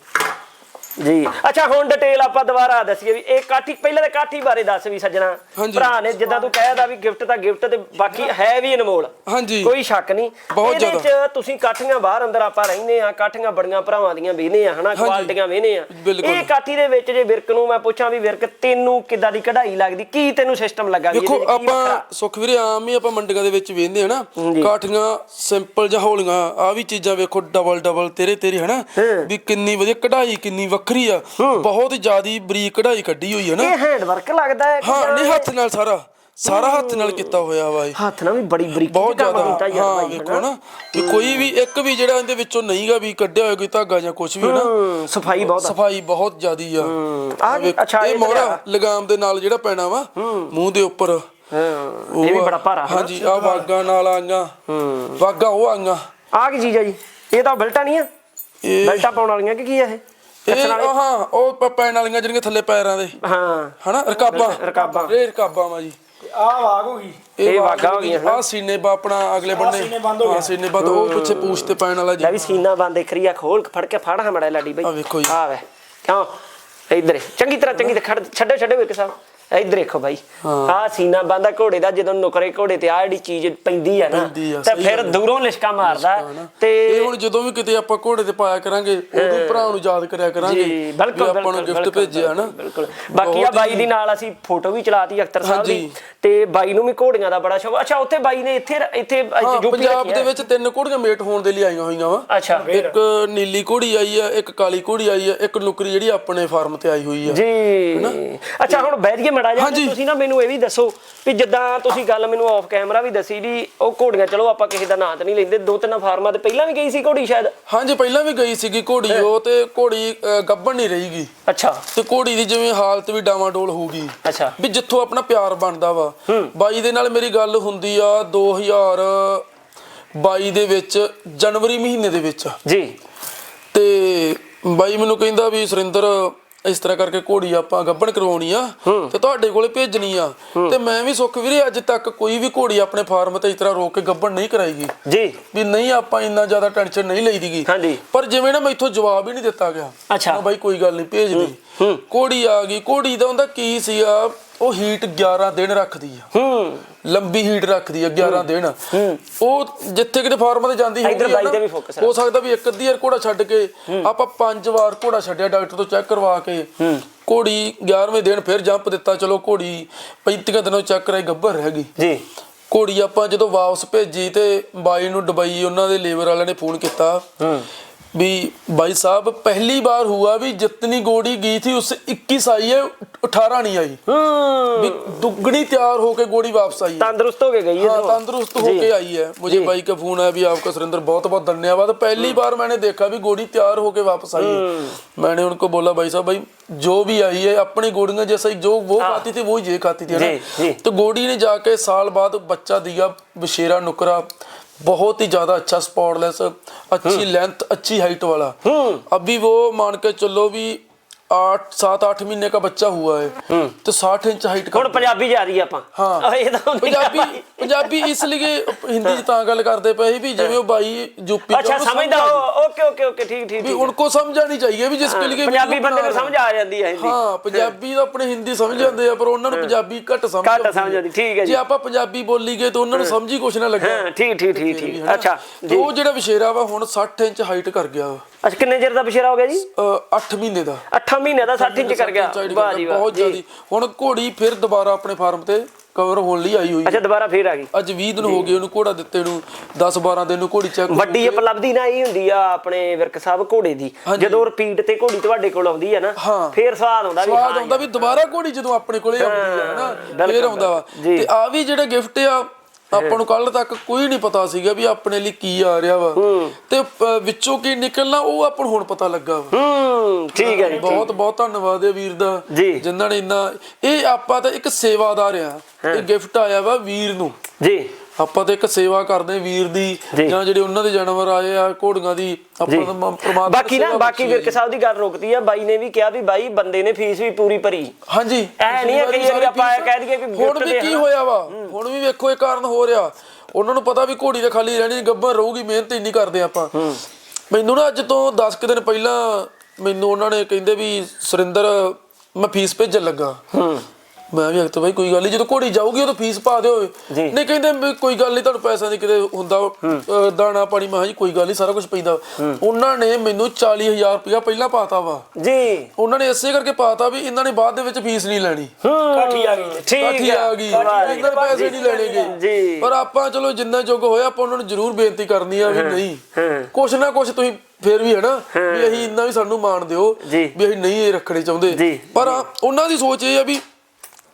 ਜੀ। ਅੱਛਾ ਹੁਣ ਡਿਟੇਲ ਆਪਾਂ ਦੁਬਾਰਾ ਦੱਸੀਏ ਵੀ ਇਹ ਕਾਠੀ ਪਹਿਲਾਂ ਤਾਂ ਕਾਠੀ ਬਾਰੇ ਦੱਸ ਵੀ ਸੱਜਣਾ। ਭਰਾ ਨੇ ਜਿੱਦਾਂ ਤੂੰ ਕਹਿਦਾ ਵੀ ਗਿਫਟ ਤਾਂ ਗਿਫਟ ਤੇ ਬਾਕੀ ਹੈ ਵੀ ਅਨਮੋਲ।
ਹਾਂਜੀ।
ਕੋਈ ਸ਼ੱਕ ਨਹੀਂ। ਇਹਦੇ ਚ ਤੁਸੀਂ ਕਾਠੀਆਂ ਬਾਹਰ ਅੰਦਰ ਆਪਾਂ ਰਹਿੰਦੇ ਆ ਕਾਠੀਆਂ ਬੜੀਆਂ ਭਰਾਵਾਂ ਦੀਆਂ ਵੇਨੇ ਆ ਹਨਾ ਕੁਆਲਟੀਆਂ ਵੇਨੇ ਆ। ਇਹ ਕਾਠੀ ਦੇ ਵਿੱਚ ਜੇ ਵਿਰਕ ਨੂੰ ਮੈਂ ਪੁੱਛਾਂ ਵੀ ਵਿਰਕ ਤੈਨੂੰ ਕਿੱਦਾਂ ਦੀ ਕਢਾਈ ਲੱਗਦੀ? ਕੀ ਤੈਨੂੰ ਸਿਸਟਮ ਲੱਗਾ ਵੀ
ਦੇਖੋ ਆਪਾਂ
ਵੱਖਰਾ?
ਸੁਖ ਵੀਰੇ ਆਮ ਹੀ ਆਪਾਂ ਮੰਡੀਆਂ ਦੇ ਵਿੱਚ ਵੇਖਦੇ ਹਨਾ ਕਾਠੀਆਂ ਸਿੰਪਲ ਜਾਂ ਹੌਲੀਆਂ ਆ ਵੀ ਚੀਜ਼ਾਂ ਵੇਖੋ ਡਬਲ ਡਬਲ ਤੇਰੇ ਤੇਰੇ ਹਨਾ ਵੀ ਕਿੰਨੀ ਵਧੀਆ ਕਢਾਈ ਕਿੰਨੀ ਵੱਖਰੀ ਆ। ਬਹੁਤ ਜ਼ਿਆਦੀ ਬਰੀਕ ਕਢਾਈ ਕੱਢੀ ਹੋਈ ਹੈ ਨਾ।
ਇਹ ਹੈਂਡ ਵਰਕ ਲੱਗਦਾ ਹੈ ਕਿ
ਹਾਂ ਨਹੀਂ ਹੱਥ ਨਾਲ ਸਾਰਾ। ਸਾਰਾ ਹੱਥ ਨਾਲ ਕੀਤਾ ਹੋਇਆ ਵਾ ਇਹ।
ਹੱਥ ਨਾਲ ਵੀ ਬੜੀ ਬਰੀਕੀ
ਬਹੁਤ ਜ਼ਿਆਦਾ। ਹਾਂ ਵੇਖੋ ਨਾ। ਵੀ ਕੋਈ ਵੀ ਇੱਕ ਵੀ ਜਿਹੜਾ ਇਹਦੇ ਵਿੱਚੋਂ ਨਹੀਂਗਾ ਵੀ ਕੱਢਿਆ ਹੋਇਆ ਕੋਈ ਧਾਗਾ ਜਾਂ ਕੁਝ ਵੀ ਨਾ
ਸਫ਼ਾਈ ਬਹੁਤ ਆ।
ਸਫ਼ਾਈ ਬਹੁਤ ਜ਼ਿਆਦੀ ਆ।
ਅੱਛਾ, ਇਹ
ਮੋਹਰਾ। ਲਗਾਮ ਦੇ ਨਾਲ ਜਿਹੜਾ ਪੈਣਾ ਵਾ ਮੂੰਹ ਦੇ ਉੱਪਰ।
ਹਾਂ ਇਹ ਵੀ
ਆ।
ਬੜਾ ਭਾਰਾ
ਹਾਂਜੀ ਆ ਵਾਗਾ ਨਾਲ ਆਈਆਂ। ਵਾਗਾ ਉਹ ਆਈਆਂ।
ਆਹ ਕੀ ਚੀਜ਼ ਹੈ ਜੀ? ਇਹ ਤਾਂ ਬੈਲਟਾਂ ਨਹੀਂ ਆ?
ਇਹ
ਬੈਲਟਾਂ ਪਾਉਣ ਵਾਲੀਆਂ ਕਿ ਕੀ ਆ ਇਹ?
ਇਹ
ਕੱਛਣ ਵਾਲੇ
ਹਾਂ ਉਹ ਪ- ਪੈਣ ਵਾਲੀਆਂ ਜਿਹੜੀਆਂ ਥੱਲੇ ਪੈਰਾਂ ਦੇ।
ਹਾਂ।
ਹਨਾ ਰਕਾਬਾਂ।
ਰਕਾਬਾਂ।
ਇਹ ਰਕਾਬਾਂ ਵਾ ਜੀ।
ਆਹ ਵਾਗ ਹੋ ਗਈ।
ਇਹ ਵਾਗਾਂ ਹੋ ਗਈਆਂ,
ਆ ਸੀਨੇ ਬਾ ਆਪਣਾ ਅਗਲੇ ਬੰਨੇ।
ਸੀਨੇ ਬੰਦ ਹੋ
ਹਾਂ
ਗਿਆ।
ਸੀਨੇ ਬੰਦ ਉਹ ਪਿੱਛੇ ਪੂਛ ਤੇ ਪੈਣ ਵਾਲਾ ਜੀ
ਲੈ ਵੀ ਸੀਨਾ ਬੰਦ ਦੇਖ ਰਹੀ ਆ ਖੋਲ ਕੇ ਫੜ ਕੇ ਫੜ ਹਾਂ ਮੜਾ ਲਾਡੀ ਬਈ।
ਆਹ ਵੇਖੋ ਜੀ।
ਆ ਵੇ। ਕਿਉਂ? ਇਧਰ ਚੰਗੀ ਤਰ੍ਹਾਂ ਚੰਗੀ ਤਰ੍ਹਾਂ ਖੜ- ਛੱਡੋ ਛੱਡੋ ਵੀਰ ਸਾਹਿਬ ਇਧਰ ਦੇਖੋ ਬਾਈ। ਆ ਸੀਨਾ ਬੰਦਾ ਘੋੜੇ ਦਾ ਜਦੋਂ ਨੁਕਰੇ ਘੋੜੇ ਤੇ ਆ ਜਿਹੜੀ ਚੀਜ਼ ਪੈਂਦੀ ਆ ਨਾ ਤੇ ਫਿਰ। ਦੂਰੋਂ ਲਿਸ਼ਕਾ ਮਾਰਦਾ
ਇਹ
ਤੇ
ਹੁਣ ਜਦੋਂ ਵੀ ਕਿਤੇ ਆਪਾਂ ਘੋੜੇ ਤੇ ਪਾਇਆ ਕਰਾਂਗੇ ਉਦੋਂ ਭਰਾ ਨੂੰ ਯਾਦ ਕਰਿਆ ਕਰਾਂਗੇ
ਜੀ ਬਿਲਕੁਲ
ਆਪਾਂ ਨੂੰ ਗਿਫਟ ਭੇਜਿਆ ਹਨਾ
ਬਿਲਕੁਲ। ਬਾਕੀ ਆ ਬਾਈ ਦੀ ਨਾਲ ਅਸੀਂ ਫੋਟੋ ਵੀ ਚਲਾਤੀ ਅਖਤਰ ਸਾਹਿਬ ਦੀ। ਤੇ ਬਾਈ ਨੂੰ ਵੀ ਘੋੜੀਆਂ ਦਾ ਬੜਾ ਸ਼ੌਕ ਅੱਛਾ ਉੱਥੇ ਬਾਈ ਨੇ ਇੱਥੇ ਇੱਥੇ ਯੂਪੀ
ਪੰਜਾਬ ਦੇ ਵਿੱਚ ਤਿੰਨ ਘੋੜੀਆਂ ਮੇਟ ਹੋਣ ਦੇ ਲਈ ਆਈਆਂ ਹੋਈਆਂ ਵਾ।
ਅੱਛਾ।
ਇੱਕ ਨੀਲੀ ਘੋੜੀ ਆਈ ਆ ਇੱਕ ਕਾਲੀ ਘੋੜੀ ਆਈ ਆ ਇੱਕ ਨੁਕਰੀ ਜਿਹੜੀ ਆਪਣੇ ਫਾਰਮ ਤੇ ਆਈ ਹੋਈ ਆ।
ਜੀ। ਅੱਛਾ ਹੁਣ ਬੈਠ ਕੇ ਮੜਾ ਜਾ
ਹਾਂਜੀ।
ਤੁਸੀਂ ਨਾ ਮੈਨੂੰ ਇਹ ਵੀ ਦੱਸੋ ਵੀ ਜਿੱਦਾਂ ਤੁਸੀਂ ਗੱਲ ਮੈਨੂੰ ਆਫ ਕੈਮਰਾ ਵੀ ਦੱਸੀ ਵੀ ਉਹ ਘੋੜੀਆਂ ਚਲੋ ਆਪਾਂ ਕਿਸੇ ਦਾ ਨਾਂ ਤਾਂ ਨਹੀਂ ਲੈਂਦੇ ਦੋ ਤਿੰਨ ਫਾਰਮਾਂ ਤੇ ਪਹਿਲਾਂ ਵੀ ਗਈ ਸੀ ਘੋੜੀ ਸ਼ਾਇਦ?
ਹਾਂਜੀ ਪਹਿਲਾਂ ਵੀ ਗਈ ਸੀਗੀ ਘੋੜੀ ਉਹ ਤੇ ਘੋੜੀ ਅ, ਗੱਭਣ ਨਹੀਂ ਰਹੀਗੀ।
ਅੱਛਾ।
ਤੇ ਘੋੜੀ ਦੀ ਜਿਵੇਂ ਹਾਲਤ ਵੀ ਡਾਵਾਡੋਲ ਹੋਊਗੀ
ਅੱਛਾ।
ਵੀ ਜਿੱਥੋਂ ਆਪਣਾ ਪਿਆਰ ਬਣਦਾ ਵਾ। ਬਾਈ ਦੇ ਨਾਲ ਮੇਰੀ ਗੱਲ ਹੁੰਦੀ ਆ 2022 ਦੇ ਵਿੱਚ ਜਨਵਰੀ ਮਹੀਨੇ ਦੇ ਵਿੱਚ।
ਜੀ।
ਤੇ ਬਾਈ ਮੈਨੂੰ ਕਹਿੰਦਾ ਵੀ ਸੁਰਿੰਦਰ ਇਸ ਤਰ੍ਹਾਂ ਕਰਕੇ ਘੋੜੀ ਆਪਾਂ ਗੱਭਣ ਕਰਵਾਉਣੀ ਆ ਤੇ ਤੁਹਾਡੇ ਕੋਲੇ ਭੇਜਣੀ ਆ। ਤੇ ਮੈਂ ਵੀ ਸੁੱਖ ਵੀਰੇ ਅੱਜ ਤੱਕ ਕੋਈ ਵੀ ਘੋੜੀ ਆਪਣੇ ਫਾਰਮ ਤੇ ਇਸ ਤਰ੍ਹਾਂ ਰੋਕ ਕੇ ਗੱਭਣ ਨਹੀਂ ਕਰਾਈਗੀ।
ਜੀ।
ਵੀ ਨਹੀਂ ਆਪਾਂ ਇੰਨਾ ਜ਼ਿਆਦਾ ਟੈਨਸ਼ਨ ਨਹੀਂ ਲਈਦੀਗੀ।
ਹਾਂਜੀ।
ਪਰ ਜਿਵੇਂ ਨਾ ਮੈਥੋਂ ਜਵਾਬ ਹੀ ਨਹੀਂ ਦਿੱਤਾ ਗਿਆ।
ਅੱਛਾ।
ਬਾਈ ਕੋਈ ਗੱਲ ਨਹੀਂ ਭੇਜ ਦੇ। ਘੋੜੀ ਆ ਗਈ ਘੋੜੀ ਦਾ ਉਹਦਾ ਕੀ ਸੀਗਾ ਉਹ ਹੀਟ 11 ਦਿਨ ਰੱਖਦੀ ਆ।
ਹੂੰ।
ਲੰਬੀ ਹੀਟ ਰੱਖਦੀ ਆ 11 ਦਿਨ। ਉਹ ਜਿੱਥੇ ਕਿਤੇ ਫਾਰਮਾਂ ਤੇ ਜਾਂਦੀ
ਇੱਧਰ
ਹੋਊਗੀ ਆ
ਬਾਈ ਤੇ
ਨਾ,
ਵੀ focus
ਹੋ ਸਕਦਾ ਵੀ ਇੱਕ ਅੱਧੀ ਵਾਰ ਘੋੜਾ ਛੱਡ ਕੇ ਆਪਾਂ ਪੰਜ ਵਾਰ ਘੋੜਾ ਛੱਡਿਆ ਡਾਕਟਰ ਤੋਂ ਚੈੱਕ ਕਰਵਾ ਕੇ। ਘੋੜੀ 11ਵੇਂ ਦਿਨ ਫਿਰ ਜੰਪ ਦਿੱਤਾ ਚਲੋ ਘੋੜੀ 35 ਦਿਨੋਂ ਚੈੱਕ ਕਰਾਈ ਗੱਭਰ ਰਹਿ ਗਈ।
ਜੀ।
ਘੋੜੀ ਆਪਾਂ ਜਦੋਂ ਵਾਪਸ ਭੇਜੀ ਤੇ ਬਾਈ ਨੂੰ ਦੁਬਈ ਉਹਨਾਂ ਦੇ ਲੇਬਰ ਵਾਲਿਆਂ ਨੇ ਫੋਨ ਕੀਤਾ। भी भाई साहब पहली बार हुआ भी जितनी गोड़ी गई थी उससे 21 आई है 18 नहीं आई भी दुगनी तैयार होके गोड़ी वापस आई
तंदुरुस्त होके गई है
हाँ, तंदुरुस्त होके आई है मुझे भाई का फोन है भी आपका सुरेंद्र बहुत बहुत धन्यवाद पहली बार मैंने देखा भी गोड़ी तैयार होके वापस आई है मैंने उनको बोला भाई साहब भाई जो भी आई है अपनी गोड़ियां जैसे जो वो खाती थी वो ये खाती थी ना तो गोड़ी ने जाके साल बाद बच्चा दिया बशेरा नुकरा बहुत ही ज्यादा अच्छा स्पॉटलेस अच्छी लेंथ अच्छी हाइट वाला अभी वो मान के चलो भी आठ सात आठ महीने का बच्चा हुआ है तो साठ इंच हाइट का
ਹੁਣ ਪੰਜਾਬੀ ਜਾ ਰਹੀ ਆਪਾਂ
ਹਾਂ।
ਇਹ ਤਾਂ ਹੁੰਦੀ ਆ
ਪੰਜਾਬੀ
ਬਾਈ।
ਪੰਜਾਬੀ ਇਸ ਲਈ ਹਿੰਦੀ ਚ ਤਾਂ ਗੱਲ ਕਰਦੇ ਪਏ ਸੀ ਵੀ ਜਿਵੇਂ ਉਹ ਬਾਈ ਯੂਪੀ ਤੋਂ
ਅੱਛਾ
ਉਹਨੂੰ
ਸਮਝਦਾ
ਸਮਝ
ਓਕੇ ਓਕੇ ਠੀਕ ਠੀਕ
ਵੀ
ਠੀਕ
ਉनको ਸਮਝ ਆਣੀ ਚਾਹੀਏ ਵੀ ਜਿਸ ਕੇ ਲਈ
ਪੰਜਾਬੀ ਬੰਦੇ ਨੂੰ ਸਮਝ ਆ ਜਾਂਦੀ ਹੈ ਹਿੰਦੀ।
ਹਾਂ ਪੰਜਾਬੀ ਤਾਂ ਆਪਣੇ ਹਿੰਦੀ ਸਮਝ ਜਾਂਦੇ ਆ ਪਰ ਉਹਨਾਂ ਨੂੰ ਪੰਜਾਬੀ ਘੱਟ ਸਮਝ
ਘੱਟ ਸਮਝ ਆਉਂਦੀ, ਠੀਕ ਹੈ ਜੀ।
ਜੇ। ਆਪਾਂ ਪੰਜਾਬੀ ਬੋਲੀ ਗਏ ਤਾਂ ਉਹਨਾਂ ਨੂੰ ਸਮਝ ਹੀ ਕੁਛ ਨਾ ਲੱਗੇ।
ਹਾਂ ਠੀਕ ਠੀਕ ਠੀਕ ਠੀਕ। ਅੱਛਾ
ਉਹ ਜਿਹੜਾ ਵਿਸ਼ੇਰਾ ਵਾ ਹੁਣ 60 ਇੰਚ ਹਾਈਟ ਕਰ ਗਿਆ।
ਅੱਛਾ ਕਿੰਨੇ ਚਿਰ ਦਾ ਬਸ਼ੇਰਾ ਹੋ ਗਿਆ ਜੀ?
8 ਮਹੀਨੇ ਦਾ।
8 ਮਹੀਨੇ ਦਾ 60 ਇੰਚ ਕਰ ਗਿਆ। ਵਾਹ ਜੀ ਵਾਹ
ਬਹੁਤ
ਜੀ।
ਜ਼ਿਆਦੀ। ਹੁਣ ਘੋੜੀ ਫਿਰ ਦੁਬਾਰਾ ਆਪਣੇ ਫਾਰਮ ਤੇ ਕਵਰ ਹੋਣ ਲਈ ਆਈ ਹੋਈ
ਅੱਛਾ ਦੁਬਾਰਾ ਫੇਰ ਆ ਗਈ।
ਅੱਜ 20 ਦਿਨ ਹੋ ਗਏ ਉਹਨੂੰ ਘੋੜਾ ਦਿੱਤੇ ਨੂੰ 10 12 ਦਿਨ ਨੂੰ ਘੋੜੀ ਚੈੱਕ
ਵੱਡੀ ਉਪਲਬਧੀ ਨਾ ਇਹ ਹੁੰਦੀ ਆ ਆਪਣੇ ਵਿਰਕ ਸਾਹਿਬ ਘੋੜੇ ਦੀ। ਜਦੋਂ ਰਿਪੀਟ ਤੇ ਘੋੜੀ ਤੁਹਾਡੇ ਕੋਲ ਆਉਂਦੀ ਆ ਨਾ। ਫੇਰ ਸਵਾਦ ਆਉਂਦਾ ਵੀ
ਸਵਾਦ ਆਉਂਦਾ ਵੀ ਦੁਬਾਰਾ ਘੋੜੀ ਜਦੋਂ ਆਪਣੇ ਕੋਲੇ ਆਉਂਦੀ ਹਨਾ
ਬਿਲਕੁਲ,
ਫੇਰ ਆਉਂਦਾ ਵਾ। ਤੇ ਆ ਵੀ ਜਿਹੜਾ ਗਿਫਟ ਆ ਆਪਾਂ ਨੂੰ ਕੱਲ ਤੱਕ ਕੋਈ ਨਹੀਂ ਪਤਾ ਸੀਗਾ ਵੀ ਆਪਣੇ ਲਈ ਕੀ ਆ ਰਿਹਾ ਵਾ। ਤੇ ਅ, ਵਿੱਚੋਂ ਕੀ ਨਿਕਲਣਾ ਉਹ ਆਪਾਂ ਨੂੰ ਹੁਣ ਪਤਾ ਲੱਗਾ ਵਾ।
ਹੂੰ ਠੀਕ ਹੈ ਜੀ
ਬਹੁਤ ਬਹੁਤ ਧੰਨਵਾਦ ਹੈ ਵੀਰ ਦਾ
ਜੀ।
ਜਿਨ੍ਹਾਂ ਨੇ ਇੰਨਾ ਇਹ ਆਪਾਂ ਤਾਂ ਇੱਕ ਸੇਵਾਦਾਰ ਆ। ਇਹ ਗਿਫਟ ਆਇਆ ਵਾ ਵੀਰ ਨੂੰ।
ਜੀ।
ਆਪਾਂ ਤਾਂ ਇੱਕ ਸੇਵਾ ਕਰਦੇ ਹਾਂ ਵੀਰ ਦੀ
ਜੀ।
ਜਿਹੜੇ ਉਹਨਾਂ ਦੇ ਜਾਨਵਰ ਆਏ ਆ ਘੋੜੀਆਂ ਦੀ ਆਪਾਂ ਪ੍ਰਮਾਤਮਾ
ਬਾਕੀ ਨਾ ਬਾਕੀ
ਹੈ
ਵਿਰਕ ਸਾਹਿਬ ਦੀ ਗੱਲ ਰੁਕਦੀ ਆ ਬਾਈ ਨੇ ਵੀ ਕਿਹਾ ਵੀ ਬਾਈ ਬੰਦੇ ਨੇ ਫੀਸ ਵੀ ਪੂਰੀ ਭਰੀ।
ਹਾਂਜੀ।
ਐ ਨਹੀਂ ਹੈ ਵਾਰੀ ਆਪਾਂ ਕਹਿ ਦਈਏ ਕਿ
ਹੁਣ ਵੀ ਕੀ। ਹੋਇਆ ਵਾ? ਹੁਣ ਵੀ ਵੇਖੋ ਇਹ ਕਾਰਨ ਹੋ ਰਿਹਾ। ਉਹਨਾਂ ਨੂੰ ਪਤਾ ਵੀ ਘੋੜੀ ਤੇ ਖਾਲੀ ਰਹਿਣੀ ਗੱਭਰ ਰਹੂਗੀ ਮਿਹਨਤ ਇੰਨੀ ਕਰਦੇ ਆਪਾਂ। ਮੈਨੂੰ ਨਾ ਅੱਜ ਤੋਂ 10 ਕੁ ਦਿਨ ਪਹਿਲਾਂ ਮੈਨੂੰ ਉਹਨਾਂ ਨੇ ਕਹਿੰਦੇ ਵੀ ਸੁਰਿੰਦਰ ਮੈਂ ਫੀਸ ਭੇਜਣ ਲੱਗਾ। ਮੈਂ ਵੀ ਆਖਤਾ ਬਾਈ ਕੋਈ ਗੱਲ ਨਹੀਂ ਜਦੋਂ ਘੋੜੀ ਜਾਊਗੀ ਉਦੋਂ ਫੀਸ ਪਾ ਦਿਓ
ਜੀ।
ਨਹੀਂ ਕਹਿੰਦੇ ਵੀ ਕੋਈ ਗੱਲ ਨਹੀਂ ਤੁਹਾਨੂੰ ਪੈਸਿਆਂ ਦੀ ਕਿਤੇ ਹੁੰਦਾ ਅਹ, ਦਾਣਾ ਪਾਣੀ ਮੈਂ ਕਿਹਾ ਜੀ ਕੋਈ ਗੱਲ ਨਹੀਂ ਸਾਰਾ ਕੁਝ ਪੈਂਦਾ। ਉਹਨਾਂ ਨੇ ਮੈਨੂੰ 40000 ਰੁਪਇਆ ਪਹਿਲਾਂ ਪਾਤਾ ਵਾ।
ਜੀ।
ਉਹਨਾਂ ਨੇ ਇਸੇ ਕਰਕੇ ਪਾਤਾ ਵੀ ਇਹਨਾਂ ਨੇ ਬਾਅਦ ਦੇ ਵਿੱਚ ਫੀਸ ਨਹੀਂ ਲੈਣੀ।
ਕਾਠੀ ਆ ਗਈ।
ਠੀਕ
ਕਾਠੀ ਆ ਗਈ। ਇਹਨਾਂ ਦੇ ਪੈਸੇ ਨਹੀਂ ਲੈਣਗੇ
ਜੀ।
ਪਰ ਆਪਾਂ ਚਲੋ ਜਿੰਨਾ ਯੋਗ ਹੋਇਆ ਆਪਾਂ ਉਹਨਾਂ ਨੂੰ ਜ਼ਰੂਰ ਬੇਨਤੀ ਕਰਨੀ ਆ ਵੀ ਨਹੀਂ। ਕੁਛ ਨਾ ਕੁਛ ਤੁਸੀਂ ਫੇਰ ਵੀ ਹੈ ਨਾ ਵੀ ਅਸੀਂ ਇੰਨਾ ਵੀ ਸਾਨੂੰ ਮਾਣ ਦਿਓ
ਜੀ।
ਵੀ ਅਸੀਂ ਨਹੀਂ ਇਹ ਰੱਖਣੇ ਚਾਹੁੰਦੇ। ਪਰ ਆ, ਉਹਨਾਂ ਦੀ ਸੋਚ ਇਹ ਆ ਵੀ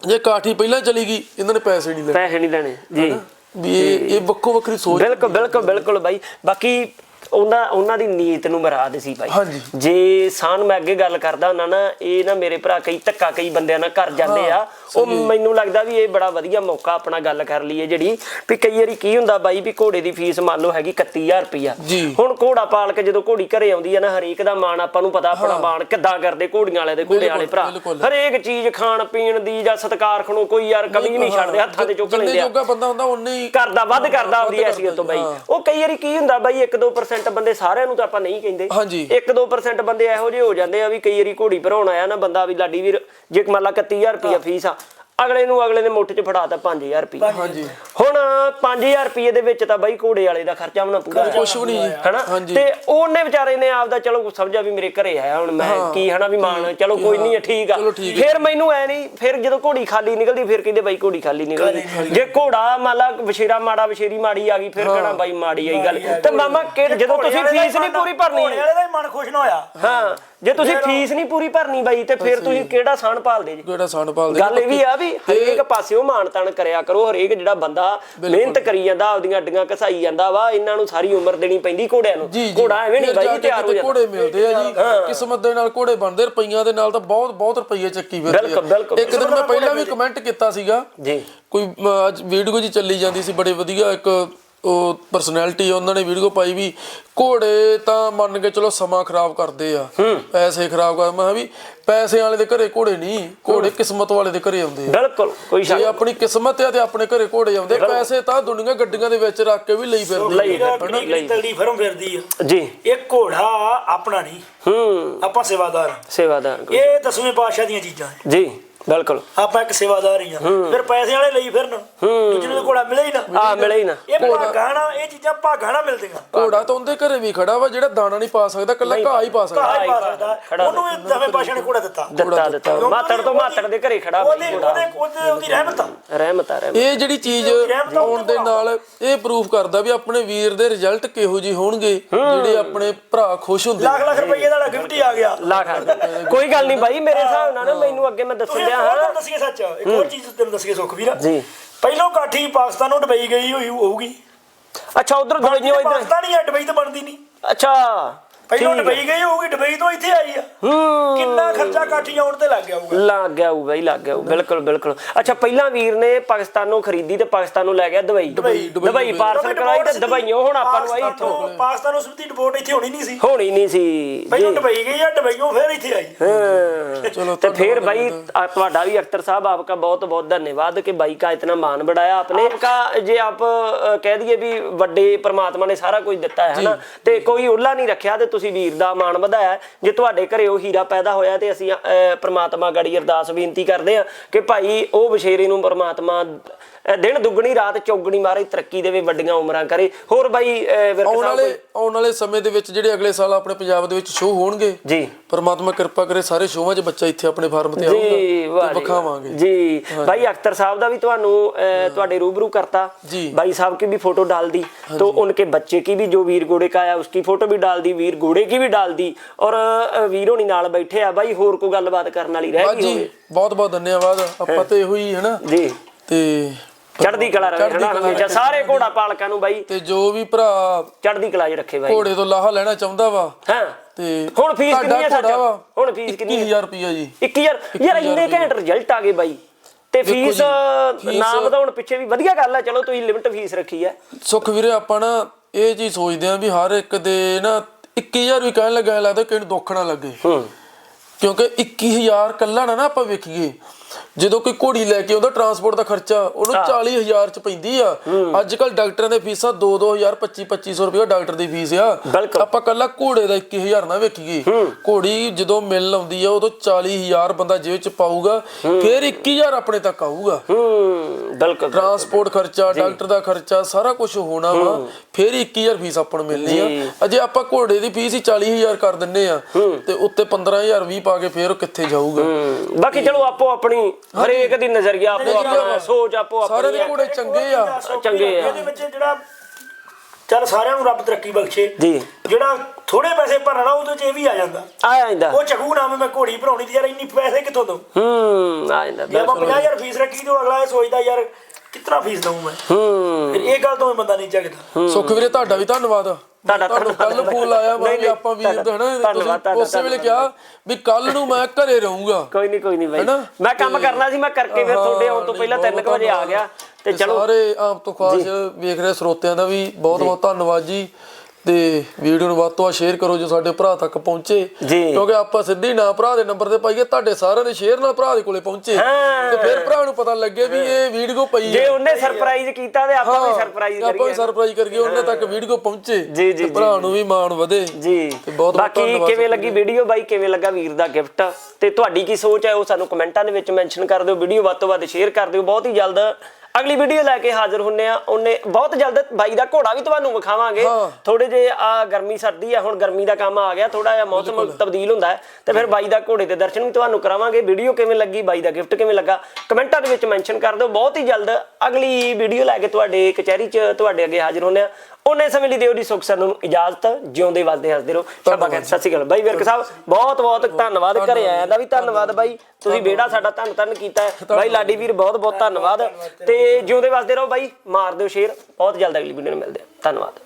ਜੇ ਕਾਠੀ ਪਹਿਲਾਂ ਚਲੀ ਗਈ ਇਹਨਾਂ ਨੇ ਪੈਸੇ ਨਹੀਂ ਲੈਣੇ।
ਪੈਸੇ ਨਹੀਂ ਲੈਣੇ ਜੀ।
ਵੀ ਇਹ ਇਹ ਵੱਖੋ ਵੱਖਰੀ ਸੋਚ
ਬਿਲਕੁਲ ਬਿਲਕੁਲ ਬਿਲਕੁਲ ਬਾਈ। ਬਾਕੀ ਉਹਨਾਂ ਉਹਨਾਂ ਦੀ ਨੀਤ ਨੂੰ ਮਰਾਦ ਸੀ ਬਾਈ। ਜੇ ਸਾਨ ਮੈਂ ਅੱਗੇ ਗੱਲ ਕਰਦਾ ਉਹਨਾਂ ਨਾ ਇਹ ਨਾ ਮੇਰੇ ਭਰਾ ਕਈ ਧੱਕਾ ਕਈ ਬੰਦਿਆਂ ਨਾਲ ਕਰ ਜਾਂਦੇ ਆ। ਉਹ ਮੈਨੂੰ ਲੱਗਦਾ ਵੀ ਇਹ ਬੜਾ ਵਧੀਆ ਮੌਕਾ ਆਪਣਾ ਗੱਲ ਕਰ ਲਈਏ ਜਿਹੜੀ ਵੀ ਕਈ ਵਾਰੀ ਕੀ ਹੁੰਦਾ ਬਾਈ ਵੀ ਘੋੜੇ ਦੀ ਫੀਸ ਮੰਨ ਲਓ ਹੈਗੀ 31000 ਰੁਪਇਆ
ਜੀ।
ਹੁਣ ਘੋੜਾ ਪਾਲ ਕੇ ਜਦੋਂ ਘੋੜੀ ਘਰੇ ਆਉਂਦੀ ਆ ਨਾ ਹਰੇਕ ਦਾ ਮਾਣ ਆਪਾਂ ਨੂੰ ਪਤਾ ਆਪਣਾ ਮਾਣ ਕਿੱਦਾਂ ਕਰਦੇ ਘੋੜੀਆਂ ਵਾਲੇ ਦੇ ਘੋੜੇ ਵਾਲੇ ਭਰਾ। ਹਰੇਕ ਚੀਜ਼ ਖਾਣ ਪੀਣ ਦੀ ਜਾਂ ਸਤਿਕਾਰ ਖਣੋ ਕੋਈ ਯਾਰ ਕਮੀ ਨਹੀਂ ਛੱਡਦੇ ਹੱਥਾਂ ਤੇ ਚੁੱਕ ਲੈਂਦੇ ਆ।
ਜੋਗਾ ਬੰਦਾ ਹੁੰਦਾ ਉਨੇ ਹੀ
ਕਰਦਾ ਵੱਧ ਕਰਦਾ
ਵੱਧ
ਐਸੀਅਤ ਤੋਂ ਬਾਈ।
ਹਾਂ।
ਉਹ ਕਈ ਵਾਰੀ ਕੀ ਹੁੰਦਾ ਬਾਈ 1-2% ਬੰਦੇ ਸਾਰਿਆਂ ਨੂੰ ਤਾਂ ਆਪਾਂ ਨਹੀਂ ਕਹਿੰਦੇ।
ਹਾਂਜੀ।
1-2% ਬੰਦੇ ਇਹੋ ਜਿਹੇ ਹੋ ਜਾਂਦੇ ਆ ਵੀ ਕਈ ਵਾਰੀ ਘੋੜੀ ਭਰਾਉਣ ਆਇਆ ਨਾ ਬੰਦਾ ਵੀ ਲਾਡੀ ਵੀਰ ਜੇ ਮੰਨ ਲਾ 31000 ਰੁਪਿਆ ਫੀਸ ਆ ਅਗਲੇ ਨੂੰ ਅਗਲੇ ਨੇ ਮੁੱਠ 'ਚ ਫੜਾਤਾ 5000 ਰੁਪਏ
ਹਾਂਜੀ।
ਹੁਣ 5000 ਰੁਪਏ ਦੇ ਵਿੱਚ ਤਾਂ ਬਾਈ ਘੋੜੇ ਵਾਲੇ ਦਾ ਖਰਚਾ ਵੀ ਨਾ ਪੂਰਾ
ਕੁਛ ਵੀ ਨਹੀਂ।
ਹਨਾ? ਤੇ ਉਹਨੇ ਵਿਚਾਰੇ ਨੇ ਆਪਦਾ ਚਲੋ ਸਮਝਿਆ ਵੀ ਮੇਰੇ ਘਰੇ ਆਇਆ ਹੁਣ ਮੈਂ ਕੀ ਹਨਾ ਵੀ ਮਾਣ ਚਲੋ ਕੋਈ ਨਹੀਂ ਠੀਕ ਆ। ਫਿਰ ਮੈਨੂੰ ਐ ਨਹੀਂ ਫਿਰ ਜਦੋਂ ਘੋੜੀ ਖਾਲੀ ਨਿਕਲਦੀ ਫਿਰ ਕਹਿੰਦੇ ਬਾਈ ਘੋੜੀ ਖਾਲੀ ਨਿਕਲਦੀ। ਜੇ ਘੋੜਾ ਮੰਨ ਲਾ ਵਸ਼ੇਰਾ ਮਾੜਾ ਵਸ਼ੇਰੀ ਮਾੜੀ ਆ ਗਈ ਫਿਰ ਕਹਣਾ ਬਾਈ ਮਾੜੀ ਆਈ ਗੱਲ। ਤੇ ਮਾਮਾ ਕਿ ਜਦੋਂ ਤੁਸੀਂ ਫੀਸ ਨਹੀਂ ਪੂਰੀ ਭਰਨੀ
ਘੋੜੇ ਵਾਲੇ ਦਾ ਹੀ ਮਨ ਖੁਸ਼ ਨਾ ਹੋਇਆ।
ਹਾਂ। ਜੇ ਤੁਸੀਂ ਫੀਸ ਨਹੀਂ ਪੂਰੀ ਭਰਨੀ ਬਾਈ ਤੇ ਫਿਰ ਤੁਸੀਂ ਕਿਹੜਾ ਸਾਨ ਪਾਲਦੇ ਜੀ?
ਕਿਹੜਾ ਸੰਡ ਪਾਲਦੇ
ਗੱਲ ਇਹ ਵੀ ਆ ਵੀ ਹਰੇਕ ਪਾਸਿਓਂ ਮਾਣ ਤਾਣ ਕਰਿਆ ਕਰੋ ਹਰੇਕ ਜਿਹੜਾ ਬੰਦਾ ਮਿਹਨਤ ਕਰੀ ਜਾਂਦਾ ਆਪਦੀਆਂ ਅੱਡੀਆਂ ਘਸਾਈ ਜਾਂਦਾ ਵਾ ਇਹਨਾਂ ਨੂੰ ਸਾਰੀ ਉਮਰ ਦੇਣੀ ਪੈਂਦੀ ਘੋੜਿਆਂ ਨੂੰ। ਘੋੜਾ ਐਵੇਂ ਨਹੀਂ ਬਾਈ ਤਿਆਰ ਹੋ ਜਾਂਦਾ।
ਘੋੜੇ ਮਿਲਦੇ ਆ ਜੀ ਕਿਸਮਤ ਦੇ ਨਾਲ ਘੋੜੇ ਬਣਦੇ ਰੁਪਈਆਂ ਦੇ ਨਾਲ ਤਾਂ ਬਹੁਤ ਬਹੁਤ ਰੁਪਈਏ ਚੱਕੀ ਫਿਰਦੇ
ਬਿਲਕੁਲ, ਬਿਲਕੁਲ।
ਇੱਕ ਦਿਨ ਮੈਂ ਪਹਿਲਾਂ ਵੀ ਕਮੈਂਟ ਕੀਤਾ ਸੀਗਾ
ਜੀ।
ਕੋਈ ਵੀਡੀਓ ਜੀ ਚੱਲੀ ਜਾਂਦੀ ਸੀ ਬੜੇ ਵਧੀਆ ਇੱਕ ਉਹ ਪਰਸਨੈਲਿਟੀ ਉਹਨਾਂ ਨੇ ਵੀਡੀਓ ਪਾਈ ਵੀ ਘੋੜੇ ਤਾਂ ਮੰਨ ਕੇ ਚਲੋ ਸਮਾਂ ਖਰਾਬ ਕਰਦੇ ਆ। ਪੈਸੇ ਖਰਾਬ ਕਰ ਮੈਂ ਵੀ ਪੈਸੇ ਵਾਲੇ ਦੇ ਘਰੇ ਘੋੜੇ ਨਹੀਂ ਘੋੜੇ ਕਿਸਮਤ ਵਾਲੇ ਦੇ ਘਰੇ ਆਉਂਦੇ ਆ।
ਬਿਲਕੁਲ ਕੋਈ ਸ਼ੱਕ
ਜੇ ਆਪਣੀ ਕਿਸਮਤ ਆ ਤੇ ਆਪਣੇ ਘਰੇ ਘੋੜੇ ਆਉਂਦੇ ਪੈਸੇ ਤਾਂ ਦੁਨੀਆ ਗੱਡੀਆਂ ਦੇ ਵਿੱਚ ਰੱਖ ਕੇ ਵੀ ਲਈ ਫਿਰਦੇ
ਤਗੜੀ ਫਰਮ ਫਿਰਦੀ ਆ।
ਜੀ।
ਇਹ ਘੋੜਾ ਆਪਣਾ ਨਹੀਂ।
ਹੂੰ।
ਆਪਾਂ ਸੇਵਾਦਾਰ
ਸੇਵਾਦਾਰ।
ਇਹ ਦਸਵੇਂ ਪਾਤਸ਼ਾਹ ਦੀਆਂ ਚੀਜ਼ਾਂ
ਜੀ। ਬਿਲਕੁਲ।
ਆਪਾਂ ਇੱਕ ਸੇਵਾਦਾਰ ਹੀ ਆ। ਫਿਰ ਪੈਸੇ ਵਾਲੇ ਲਈ ਫਿਰਨ। ਦੂਜੇ ਨੂੰ ਘੋੜਾ ਮਿਲੇ ਹੀ ਨਾ।
ਆ ਮਿਲੇ ਹੀ ਨਾ।
ਇਹ ਭਾਗਾਣਾ ਇਹ ਚੀਜ਼ਾਂ ਭਾਗਾਣਾ ਮਿਲਦੀਆਂ।
ਘੋੜਾ ਤਾਂ ਉਹਦੇ ਘਰੇ ਵੀ ਖੜਾ ਵਾ ਜਿਹੜਾ ਦਾਣਾ ਨਹੀਂ ਪਾ ਸਕਦਾ ਕੱਲਾ ਘਾਹ ਹੀ ਪਾ ਸਕਦਾ।
ਘਾਹ ਹੀ ਪਾ ਸਕਦਾ। ਉਹਨੂੰ ਵੀ ਦਵੇਂ ਪਾਸ਼ਾ ਨੇ ਘੋੜਾ ਦਿੱਤਾ।
ਦਿੱਤਾ ਦਿੱਤਾ। ਮਾਤੜ ਤੋਂ ਮਾਤੜ ਦੇ ਘਰੇ ਖੜਾ
ਉਹਦੇ
ਘੋੜਾ
ਉਹਦੇ ਉਹਦੇ ਉਹਦੀ ਰਹਿਮਤ ਆ।
ਰਹਿਮਤ ਆ ਰਹਿਮਤ
ਇਹ ਜਿਹੜੀ ਚੀਜ਼ ਆਉਣ ਦੇ ਨਾਲ ਇਹ ਪ੍ਰੂਫ ਕਰਦਾ ਵੀ ਆਪਣੇ ਵੀਰ ਦੇ ਰਿਜ਼ਲਟ ਕਿਹੋ ਜਿਹੇ ਹੋਣਗੇ ਜਿਹੜੇ ਆਪਣੇ ਭਰਾ ਖੁਸ਼ ਹੁੰਦੇ
ਲੱਖ ਲੱਖ ਰੁਪਏ ਦਾ ਗਿਫਟ ਹੀ ਆ ਗਿਆ।
ਲਾ ਖਾ ਕੋਈ ਗੱਲ ਨਹੀਂ ਬਾਈ ਮੇਰੇ ਹਿਸਾਬ ਨਾਲ ਮੈਨੂੰ ਅੱਗੇ ਮੈਂ ਦੱਸਣ
ਹੋਰ
ਹਾਂ।
ਗੱਲ ਦੱਸੀਏ ਸੱਚ ਇੱਕ ਹੋਰ ਚੀਜ਼ ਤੈਨੂੰ ਦੱਸੀਏ ਸੁਖ ਵੀਰ
ਜੀ।
ਪਹਿਲੋਂ ਕਾਠੀ ਪਾਕਿਸਤਾਨ ਨੂੰ ਡਬਈ ਗਈ ਹੋਈ ਹੋਊਗੀ।
ਅੱਛਾ ਉਧਰ ਦਵਾਈਆਂ ਇਧਰ
ਪਾਕਿਸਤਾਨ ਆ ਡਬਈ ਤਾਂ ਬਣਦੀ ਨਹੀਂ।
ਅੱਛਾ।
ਪਹਿਲਾਂ ਦੁਬਈ ਗਈ ਹੋਊਗੀ ਦੁਬਈ ਤੋਂ ਇੱਥੇ ਆਈ ਆ। ਕਿੰਨਾ ਖਰਚਾ ਕਾਠੀ ਆਉਣ ਤੇ ਲੱਗ ਗਿਆ ਹੋਊਗਾ।
ਲੱਗ ਗਿਆ ਹੋਊਗਾ ਹੀ ਲੱਗ ਗਿਆ ਬਿਲਕੁਲ ਬਿਲਕੁਲ। ਅੱਛਾ ਪਹਿਲਾਂ ਵੀਰ ਨੇ ਪਾਕਿਸਤਾਨੋਂ ਖਰੀਦੀ ਤੇ ਪਾਕਿਸਤਾਨੋਂ ਲੈ ਗਿਆ ਦੁਬਈ?
ਦੁਬਈ
ਪਾਰਸਲ ਕਰਾਈ ਤੇ ਦੁਬਈੋਂ ਹੁਣ ਆਪਾਂ ਨੂੰ ਆਈ ਇੱਥੋਂ।
ਪਾਕਿਸਤਾਨੋਂ ਸਿੱਧੀ ਡਿਪੋਰਟ ਇੱਥੇ ਹੋਣੀ ਨਹੀਂ ਸੀ।
ਹੋਣੀ ਨਹੀਂ ਸੀ।
ਪਹਿਲਾਂ ਦੁਬਈ ਗਈ ਆ ਦੁਬਈੋਂ ਫੇਰ ਇੱਥੇ ਆਈ।
ਹਾਂ। ਤੇ ਫੇਰ ਬਾਈ ਤੁਹਾਡਾ ਵੀ ਅਖਤਰ ਸਾਹਿਬ ਆਪਕਾ ਬਹੁਤ ਬਹੁਤ ਧੰਨਵਾਦ ਕਿ ਬਾਈ ਕਾ ਇਤਨਾ ਮਾਨ ਬੜਾਇਆ ਆਪਨੇ। ਆਪਕਾ ਜੇ ਆਪ ਕਹਿ ਦਈਏ ਵੀ ਵੱਡੇ ਪਰਮਾਤਮਾ ਨੇ ਸਾਰਾ ਕੁਝ ਦਿੱਤਾ ਹੈ ਹਨਾ? ਤੇ ਕੋਈ ਉੱਲਾ ਨਹੀਂ ਰੱਖਿਆ ਤੇ ਤੁਸੀਂ ਵੀਰ ਦਾ ਮਾਣ ਵਧਾਇਆ। ਜੇ ਤੁਹਾਡੇ ਘਰੇ ਉਹ ਹੀਰਾ ਪੈਦਾ ਹੋਇਆ ਤੇ ਅਸੀਂ ਅ, ਪ੍ਰਮਾਤਮਾ ਗੜੀ ਅਰਦਾਸ ਬੇਨਤੀ ਕਰਦੇ ਆ ਕਿ ਭਾਈ ਉਹ ਬਸ਼ੇਰੇ ਨੂੰ ਪ੍ਰਮਾਤਮਾ ਦਿਨ ਦੁੱਗਣੀ ਰਾਤ ਚੌਗਣੀ ਮਾਰੇ ਤਰੱਕੀ ਦੇਵੇ ਵੱਡੀਆਂ ਉਮਰਾਂ ਕਰੇ ਹੋਰ ਬਾਈ ਅ, ਵਿਰਕ
ਆਉਣ
ਸਾਹਿਬ
ਵਾਲੇ
ਕੋਈ-
ਆਉਣ ਵਾਲੇ ਸਮੇਂ ਦੇ ਵਿੱਚ ਜਿਹੜੇ ਅਗਲੇ ਸਾਲ ਆਪਣੇ ਪੰਜਾਬ ਦੇ ਵਿੱਚ ਸ਼ੋਅ ਹੋਣਗੇ
ਜੀ
ਪਰਮਾਤਮਾ ਕਿਰਪਾ ਕਰੇ ਸਾਰੇ ਸ਼ੋਅਾਂ 'ਚ ਬੱਚਾ ਇੱਥੇ ਆਪਣੇ ਫਾਰਮ ਤੇ
ਜੀ
ਆਊਗਾ
ਵਾਹ
ਤੇ
ਜੀ,
ਵਿਖਾਵਾਂਗੇ
ਜੀ भाई अख्तर साहब ਦਾ ਵੀ ਤੁਹਾਨੂੰ अ, ਤੁਹਾਡੇ रूबरू करता
जी।
भाई साहब की भी फोटो डाल दी तो उनके बच्चे की भी जो वीर घोड़े का आया उसकी फोटो भी डाल दी वीर घोड़े की भी डाल दी और अ, ਵੀਰ ਹੋਣੀ ਨਾਲ ਬੈਠੇ ਆ ਬਾਈ ਹੋਰ ਕੋਈ ਗੱਲਬਾਤ ਕਰਨ ਵਾਲੀ ਰਹਿ
ਬਾਤ
ਗਈ
ਜੀ
ਹੋਵੇ
ਬਹੁਤ ਬਹੁਤ ਧੰਨਵਾਦ ਆਪਾਂ ਤੇ ਇਹੋ ਹੀ ਹੈ ਨਾ
ਜੀ
ਤੇ
ਚੜ੍ਹਦੀ ਕਲਾ ਰਹੇ ਹਨਾ? ਹਮੇਸ਼ਾ ਸਾਰੇ ਘੋੜਾ ਪਾਲਕਾਂ ਨੂੰ ਬਾਈ।
ਤੇ ਜੋ ਵੀ ਭਰਾ
ਚੜ੍ਹਦੀ ਕਲਾ 'ਚ ਰੱਖੇ ਬਾਈ।
ਘੋੜੇ ਤੋਂ ਲਾਹਾ ਲੈਣਾ ਚਾਹੁੰਦਾ ਵਾ
ਹਾਂ।
ਤੇ
ਹੁਣ ਫੀਸ ਕਿੰਨੀ ਹੈ ਸੱਚ? ਹੁਣ ਫੀਸ ਕਿੰਨੀ ਹੈ
21000 ਰੁਪਿਆ ਜੀ।
21000 ਯਾਰ ਇੰਨੇ ਘੈਂਟ ਰਿਜ਼ਲਟ ਆ ਗਏ ਬਾਈ। ਤੇ ਫੀਸ ਨਾ ਵਧਾਉਣ ਪਿੱਛੇ ਵੀ ਵਧੀਆ ਗੱਲ ਹੈ ਚਲੋ ਤੁਸੀਂ ਲਿਮਟ ਫੀਸ ਰੱਖੀ ਹੈ
ਸੁਖ ਵੀਰੇ ਆਪਾਂ ਨਾ ਇਹ ਚੀਜ਼ ਸੋਚਦੇ ਆਂ ਵੀ ਹਰ ਇੱਕ ਦੇ ਨਾ 21000 ਵੀ ਕਹਿਣ ਲੱਗਾ ਲੱਗਦਾ ਕਿ ਇਹਨੂੰ ਦੁੱਖ ਨਾ ਲੱਗੇ।
ਹੂੰ।
ਕਿਉਂਕਿ 21000 ਕੱਲਾ ਨਾ ਆਪਾਂ ਵੇਖੀਏ ਜਦੋਂ ਕੋਈ ਘੋੜੀ ਲੈ ਕੇ ਆਉਂਦਾ ਟਰਾਂਸਪੋਰਟ ਦਾ ਖਰਚਾ ਉਹਨੂੰ 40000 ਚ ਪੈਂਦੀ ਆ। ਅੱਜ ਕੱਲ ਡਾਕਟਰਾਂ ਦੇ ਫੀਸਾਂ 2-2000 25-2500 ਰੁਪਏ ਡਾਕਟਰ ਦੀ ਫੀਸ ਆ। ਆਪਾਂ ਕੱਲਾ ਘੋੜੇ ਦਾ 21000 ਨਾ ਵੇਖੀਏ। ਘੋੜੀ ਜਦੋਂ ਮਿਲ ਆਉਂਦੀ ਆ ਉਦੋਂ 40000 ਬੰਦਾ ਜੇਬ ਚ ਪਾਊਗਾ ਫਿਰ 21000 ਆਪਣੇ ਤੱਕ ਆਊਗਾ।
ਬਿਲਕੁਲ
ਟਰਾਂਸਪੋਰਟ ਖਰਚਾ ਡਾਕਟਰ ਦਾ ਖਰਚਾ ਸਾਰਾ ਕੁਝ ਹੋਣਾ ਵਾ ਫਿਰ 21000 ਫੀਸ ਆਪਾਂ ਨੂੰ ਮਿਲਣੀ ਆ। ਅਜੇ ਆਪਾਂ ਘੋੜੇ ਦੀ ਫੀਸ ਹੀ 40000 ਕਰ ਦਿੰਨੇ ਆ ਤੇ ਉੱਤੇ 15000 20 ਪਾ ਕੇ ਫਿਰ ਕਿੱਥੇ ਜਾਊਗਾ।
ਬਾਕੀ ਚਲੋ ਆਪੋ ਆਪਣੀ ਹਰੇਕ ਦੀ ਨਜ਼ਰੀਆ ਆਪੋ ਆਪਣਾ ਸੋਚ ਆਪੋ
ਸਾਰੇ
ਆਪਣੀ
ਦੇ ਘੋੜੇ ਚੰਗੇ ਆ।
ਚੰਗੇ ਆ।
ਇਹਦੇ ਵਿੱਚ ਜਿਹੜਾ ਚੱਲ ਸਾਰਿਆਂ ਨੂੰ ਰੱਬ ਤਰੱਕੀ ਬਖਸ਼ੇ
ਜੀ।
ਜਿਹੜਾ ਥੋੜੇ ਪੈਸੇ ਭਰਨਾ ਉਹਦੇ ਚ ਇਹ ਵੀ ਆ ਜਾਂਦਾ।
ਆ ਜਾਂਦਾ।
ਉਹ ਚਗੂ ਨਾਮ ਮੈਂ ਘੋੜੀ ਭਰਾਉਣੀ ਤੇ ਯਾਰ ਇੰਨੀ ਪੈਸੇ ਕਿੱਥੋਂ ਦਊਂ?
ਹੂੰ ਆ ਜਾਂਦਾ।
ਜੇ ਆਪਾਂ
ਬਿਲਕੁਲ
50000 ਫੀਸ ਰੱਖੀ ਤੇ ਉਹ ਅਗਲਾ ਇਹ ਸੋਚਦਾ ਯਾਰ ਕਿਤਨਾ ਫੀਸ ਦਊਂ ਮੈਂ?
ਹੂੰ।
ਫਿਰ ਇਹ ਗੱਲ ਤੋਂ ਇਹ ਬੰਦਾ ਨਹੀਂ ਜਗਦਾ
ਸੁਖ ਵੀਰੇ ਤੁਹਾਡਾ ਵੀ ਧੰਨਵਾਦ।
ਤੁਹਾਡਾ
ਤੁਹਾਨੂੰ ਕੱਲ
ਧੰਨਵਾਦ।
ਫੋਨ ਲਾਇਆ ਮੈਂ
ਨਹੀਂ,
ਵੀ ਆਪਾਂ ਵੀਰ ਦਾ ਹਨਾ
ਧੰਨਵਾਦ,
ਤੁਸੀਂ
ਤੁਹਾਡਾ
ਉਸੇ ਵੇਲੇ
ਧੰਨਵਾਦ।
ਕਿਹਾ ਵੀ ਕੱਲ ਨੂੰ ਮੈਂ ਘਰੇ ਰਹੂੰਗਾ।
ਕੋਈ ਨਹੀਂ ਕੋਈ ਨਹੀਂ ਬਾਈ।
ਹੈਨਾ?
ਮੈਂ ਕੰਮ ਕਰਨਾ ਸੀ ਮੈਂ ਕਰਕੇ ਫਿਰ ਤੁਹਾਡੇ ਆਉਣ ਤੋਂ ਪਹਿਲਾਂ 3 ਵਜੇ ਆ ਗਿਆ। ਤੇ ਚਲੋ।
ਸਾਰੇ ਆਪ ਤੋਂ ਖਾਸ ਵੇਖ ਰਹੇ ਸਰੋਤਿਆਂ ਦਾ ਵੀ ਬਹੁਤ ਬਹੁਤ ਧੰਨਵਾਦ ਜੀ। ਤੇ ਵੀਡੀਓ ਨੂੰ ਵੱਧ ਤੋਂ ਵੱਧ ਸ਼ੇਅਰ ਕਰੋ ਜੋ ਸਾਡੇ ਭਰਾ ਤੱਕ ਪਹੁੰਚੇ।
ਜੀ।
ਕਿਉਂਕਿ ਆਪਾਂ ਸਿੱਧੀ ਨਾ ਭਰਾ ਦੇ ਨੰਬਰ ਤੇ ਪਾਈਏ ਤੁਹਾਡੇ ਸਾਰਿਆਂ ਦੇ ਸ਼ੇਅਰ ਨਾਲ ਭਰਾ ਦੇ ਕੋਲੇ ਪਹੁੰਚੇ।
ਹਾਂ।
ਤੇ ਫਿਰ ਭਰਾ ਨੂੰ ਪਤਾ ਲੱਗੇ ਵੀ ਇਹ ਵੀਡੀਓ ਪਈ
ਜੇ
ਹੈ
ਉਹਨੇ ਸਰਪ੍ਰਾਈਜ਼ ਕੀਤਾ ਤੇ ਆਪਾਂ ਵੀ ਸਰਪ੍ਰਾਈਜ਼
ਆਪਾਂ ਵੀ
ਕਰੀਏ।
ਸਰਪ੍ਰਾਈਜ਼ ਕਰੀਏ ਉਹਨਾਂ ਤੱਕ ਵੀਡੀਓ ਪਹੁੰਚੇ।
ਜੀ, ਜੀ,
ਤੇ ਭਰਾ ਨੂੰ ਵੀ ਮਾਣ ਵਧੇ।
ਜੀ।
ਤੇ ਬਹੁਤ ਬਹੁਤ
ਬਾਕੀ
ਧੰਨਵਾਦ
ਕਿਵੇਂ ਲੱਗੀ ਵੀਡੀਓ ਬਾਈ? ਕਿਵੇਂ ਲੱਗਾ ਵੀਰ ਦਾ ਗਿਫਟ ਤੇ ਤੁਹਾਡੀ ਕੀ ਸੋਚ ਹੈ ਉਹ ਸਾਨੂੰ ਕਮੈਂਟਾਂ ਦੇ ਵਿੱਚ ਮੈਂਸ਼ਨ ਕਰ ਦਿਓ। ਵੀਡੀਓ ਵੱਧ ਤੋਂ ਵੱਧ ਸ਼ੇਅਰ ਕਰ ਦਿਓ। ਬਹੁਤ ਹੀ ਜਲਦ ਅਗਲੀ ਵੀਡੀਓ ਲੈ ਕੇ ਹਾਜ਼ਰ ਹੁੰਨੇ ਆ। ਉਹਨੇ ਬਹੁਤ ਜਲਦ ਬਾਈ ਦਾ ਘੋੜਾ ਵੀ ਤੁਹਾਨੂੰ ਵਿਖਾਵਾਂਗੇ। ਥੋੜੇ ਜੇ ਆ ਗਰਮੀ ਸਰਦੀ ਆ ਹੁਣ ਗਰਮੀ ਦਾ ਕੰਮ ਆ ਗਿਆ। ਥੋੜਾ ਜਿਹਾ ਮੌਸਮ ਤਬਦੀਲ ਹੁੰਦਾ ਹੈ। ਤੇ ਫਿਰ ਬਾਈ ਦਾ ਘੋੜੇ ਦੇ ਦਰਸ਼ਨ ਵੀ ਤੁਹਾਨੂੰ ਕਰਾਵਾਂਗੇ। ਵੀਡੀਓ ਕਿਵੇਂ ਲੱਗੀ ਬਾਈ ਦਾ ਗਿਫਟ ਕਿਵੇਂ ਲੱਗਾ ਕਮੈਂਟਾਂ ਦੇ ਵਿੱਚ ਮੈਂਸ਼ਨ ਕਰ ਦਿਓ। ਬਹੁਤ ਹੀ ਜਲਦ ਅਗਲੀ ਵੀਡੀਓ ਲੈ ਕੇ ਤੁਹਾਡੇ ਕਚਹਿਰੀ 'ਚ ਤੁਹਾਡੇ ਅੱਗੇ ਹਾਜ਼ਰ ਹੁੰਨੇ ਆ। ਉਹਨੇ ਸਮੇਂ ਲਈ ਦਿਓ ਦੀ ਸੁਖ ਸਾਨੂੰ ਇਜਾਜ਼ਤ ਜਿਉਂਦੇ ਵਸਦੇ ਹੱਸਦੇ ਰਹੋ। ਸ਼ਾਬਾ ਕਰ ਸਤਿ ਸ਼੍ਰੀ ਅਕਾਲ। ਬਾਈ ਵਿਰਕ ਸਾਹਿਬ ਬਹੁਤ ਬਹੁਤ ਧੰਨਵਾਦ ਘਰੇ ਆਇਆ ਦਾ ਵੀ ਧੰਨਵਾਦ ਬਾਈ। ਤੁਸੀਂ ਬੇੜਾ ਸਾਡਾ ਧੰਨ ਧੰਨ ਕੀਤਾ ਬਾਈ ਲਾਡੀ ਵੀਰ ਬਹੁਤ ਬਹੁਤ ਧੰਨਵਾਦ ਤੇ ਜਿਉਂਦੇ ਵਸਦੇ ਰਹੋ ਬਾਈ। ਮਾਰ ਦਿਓ ਸ਼ੇਰ। ਬਹੁਤ ਜਲਦ ਅਗਲੀ ਵੀਡੀਓ ਨੂੰ ਮਿਲਦੇ ਆ ਧੰਨਵਾਦ।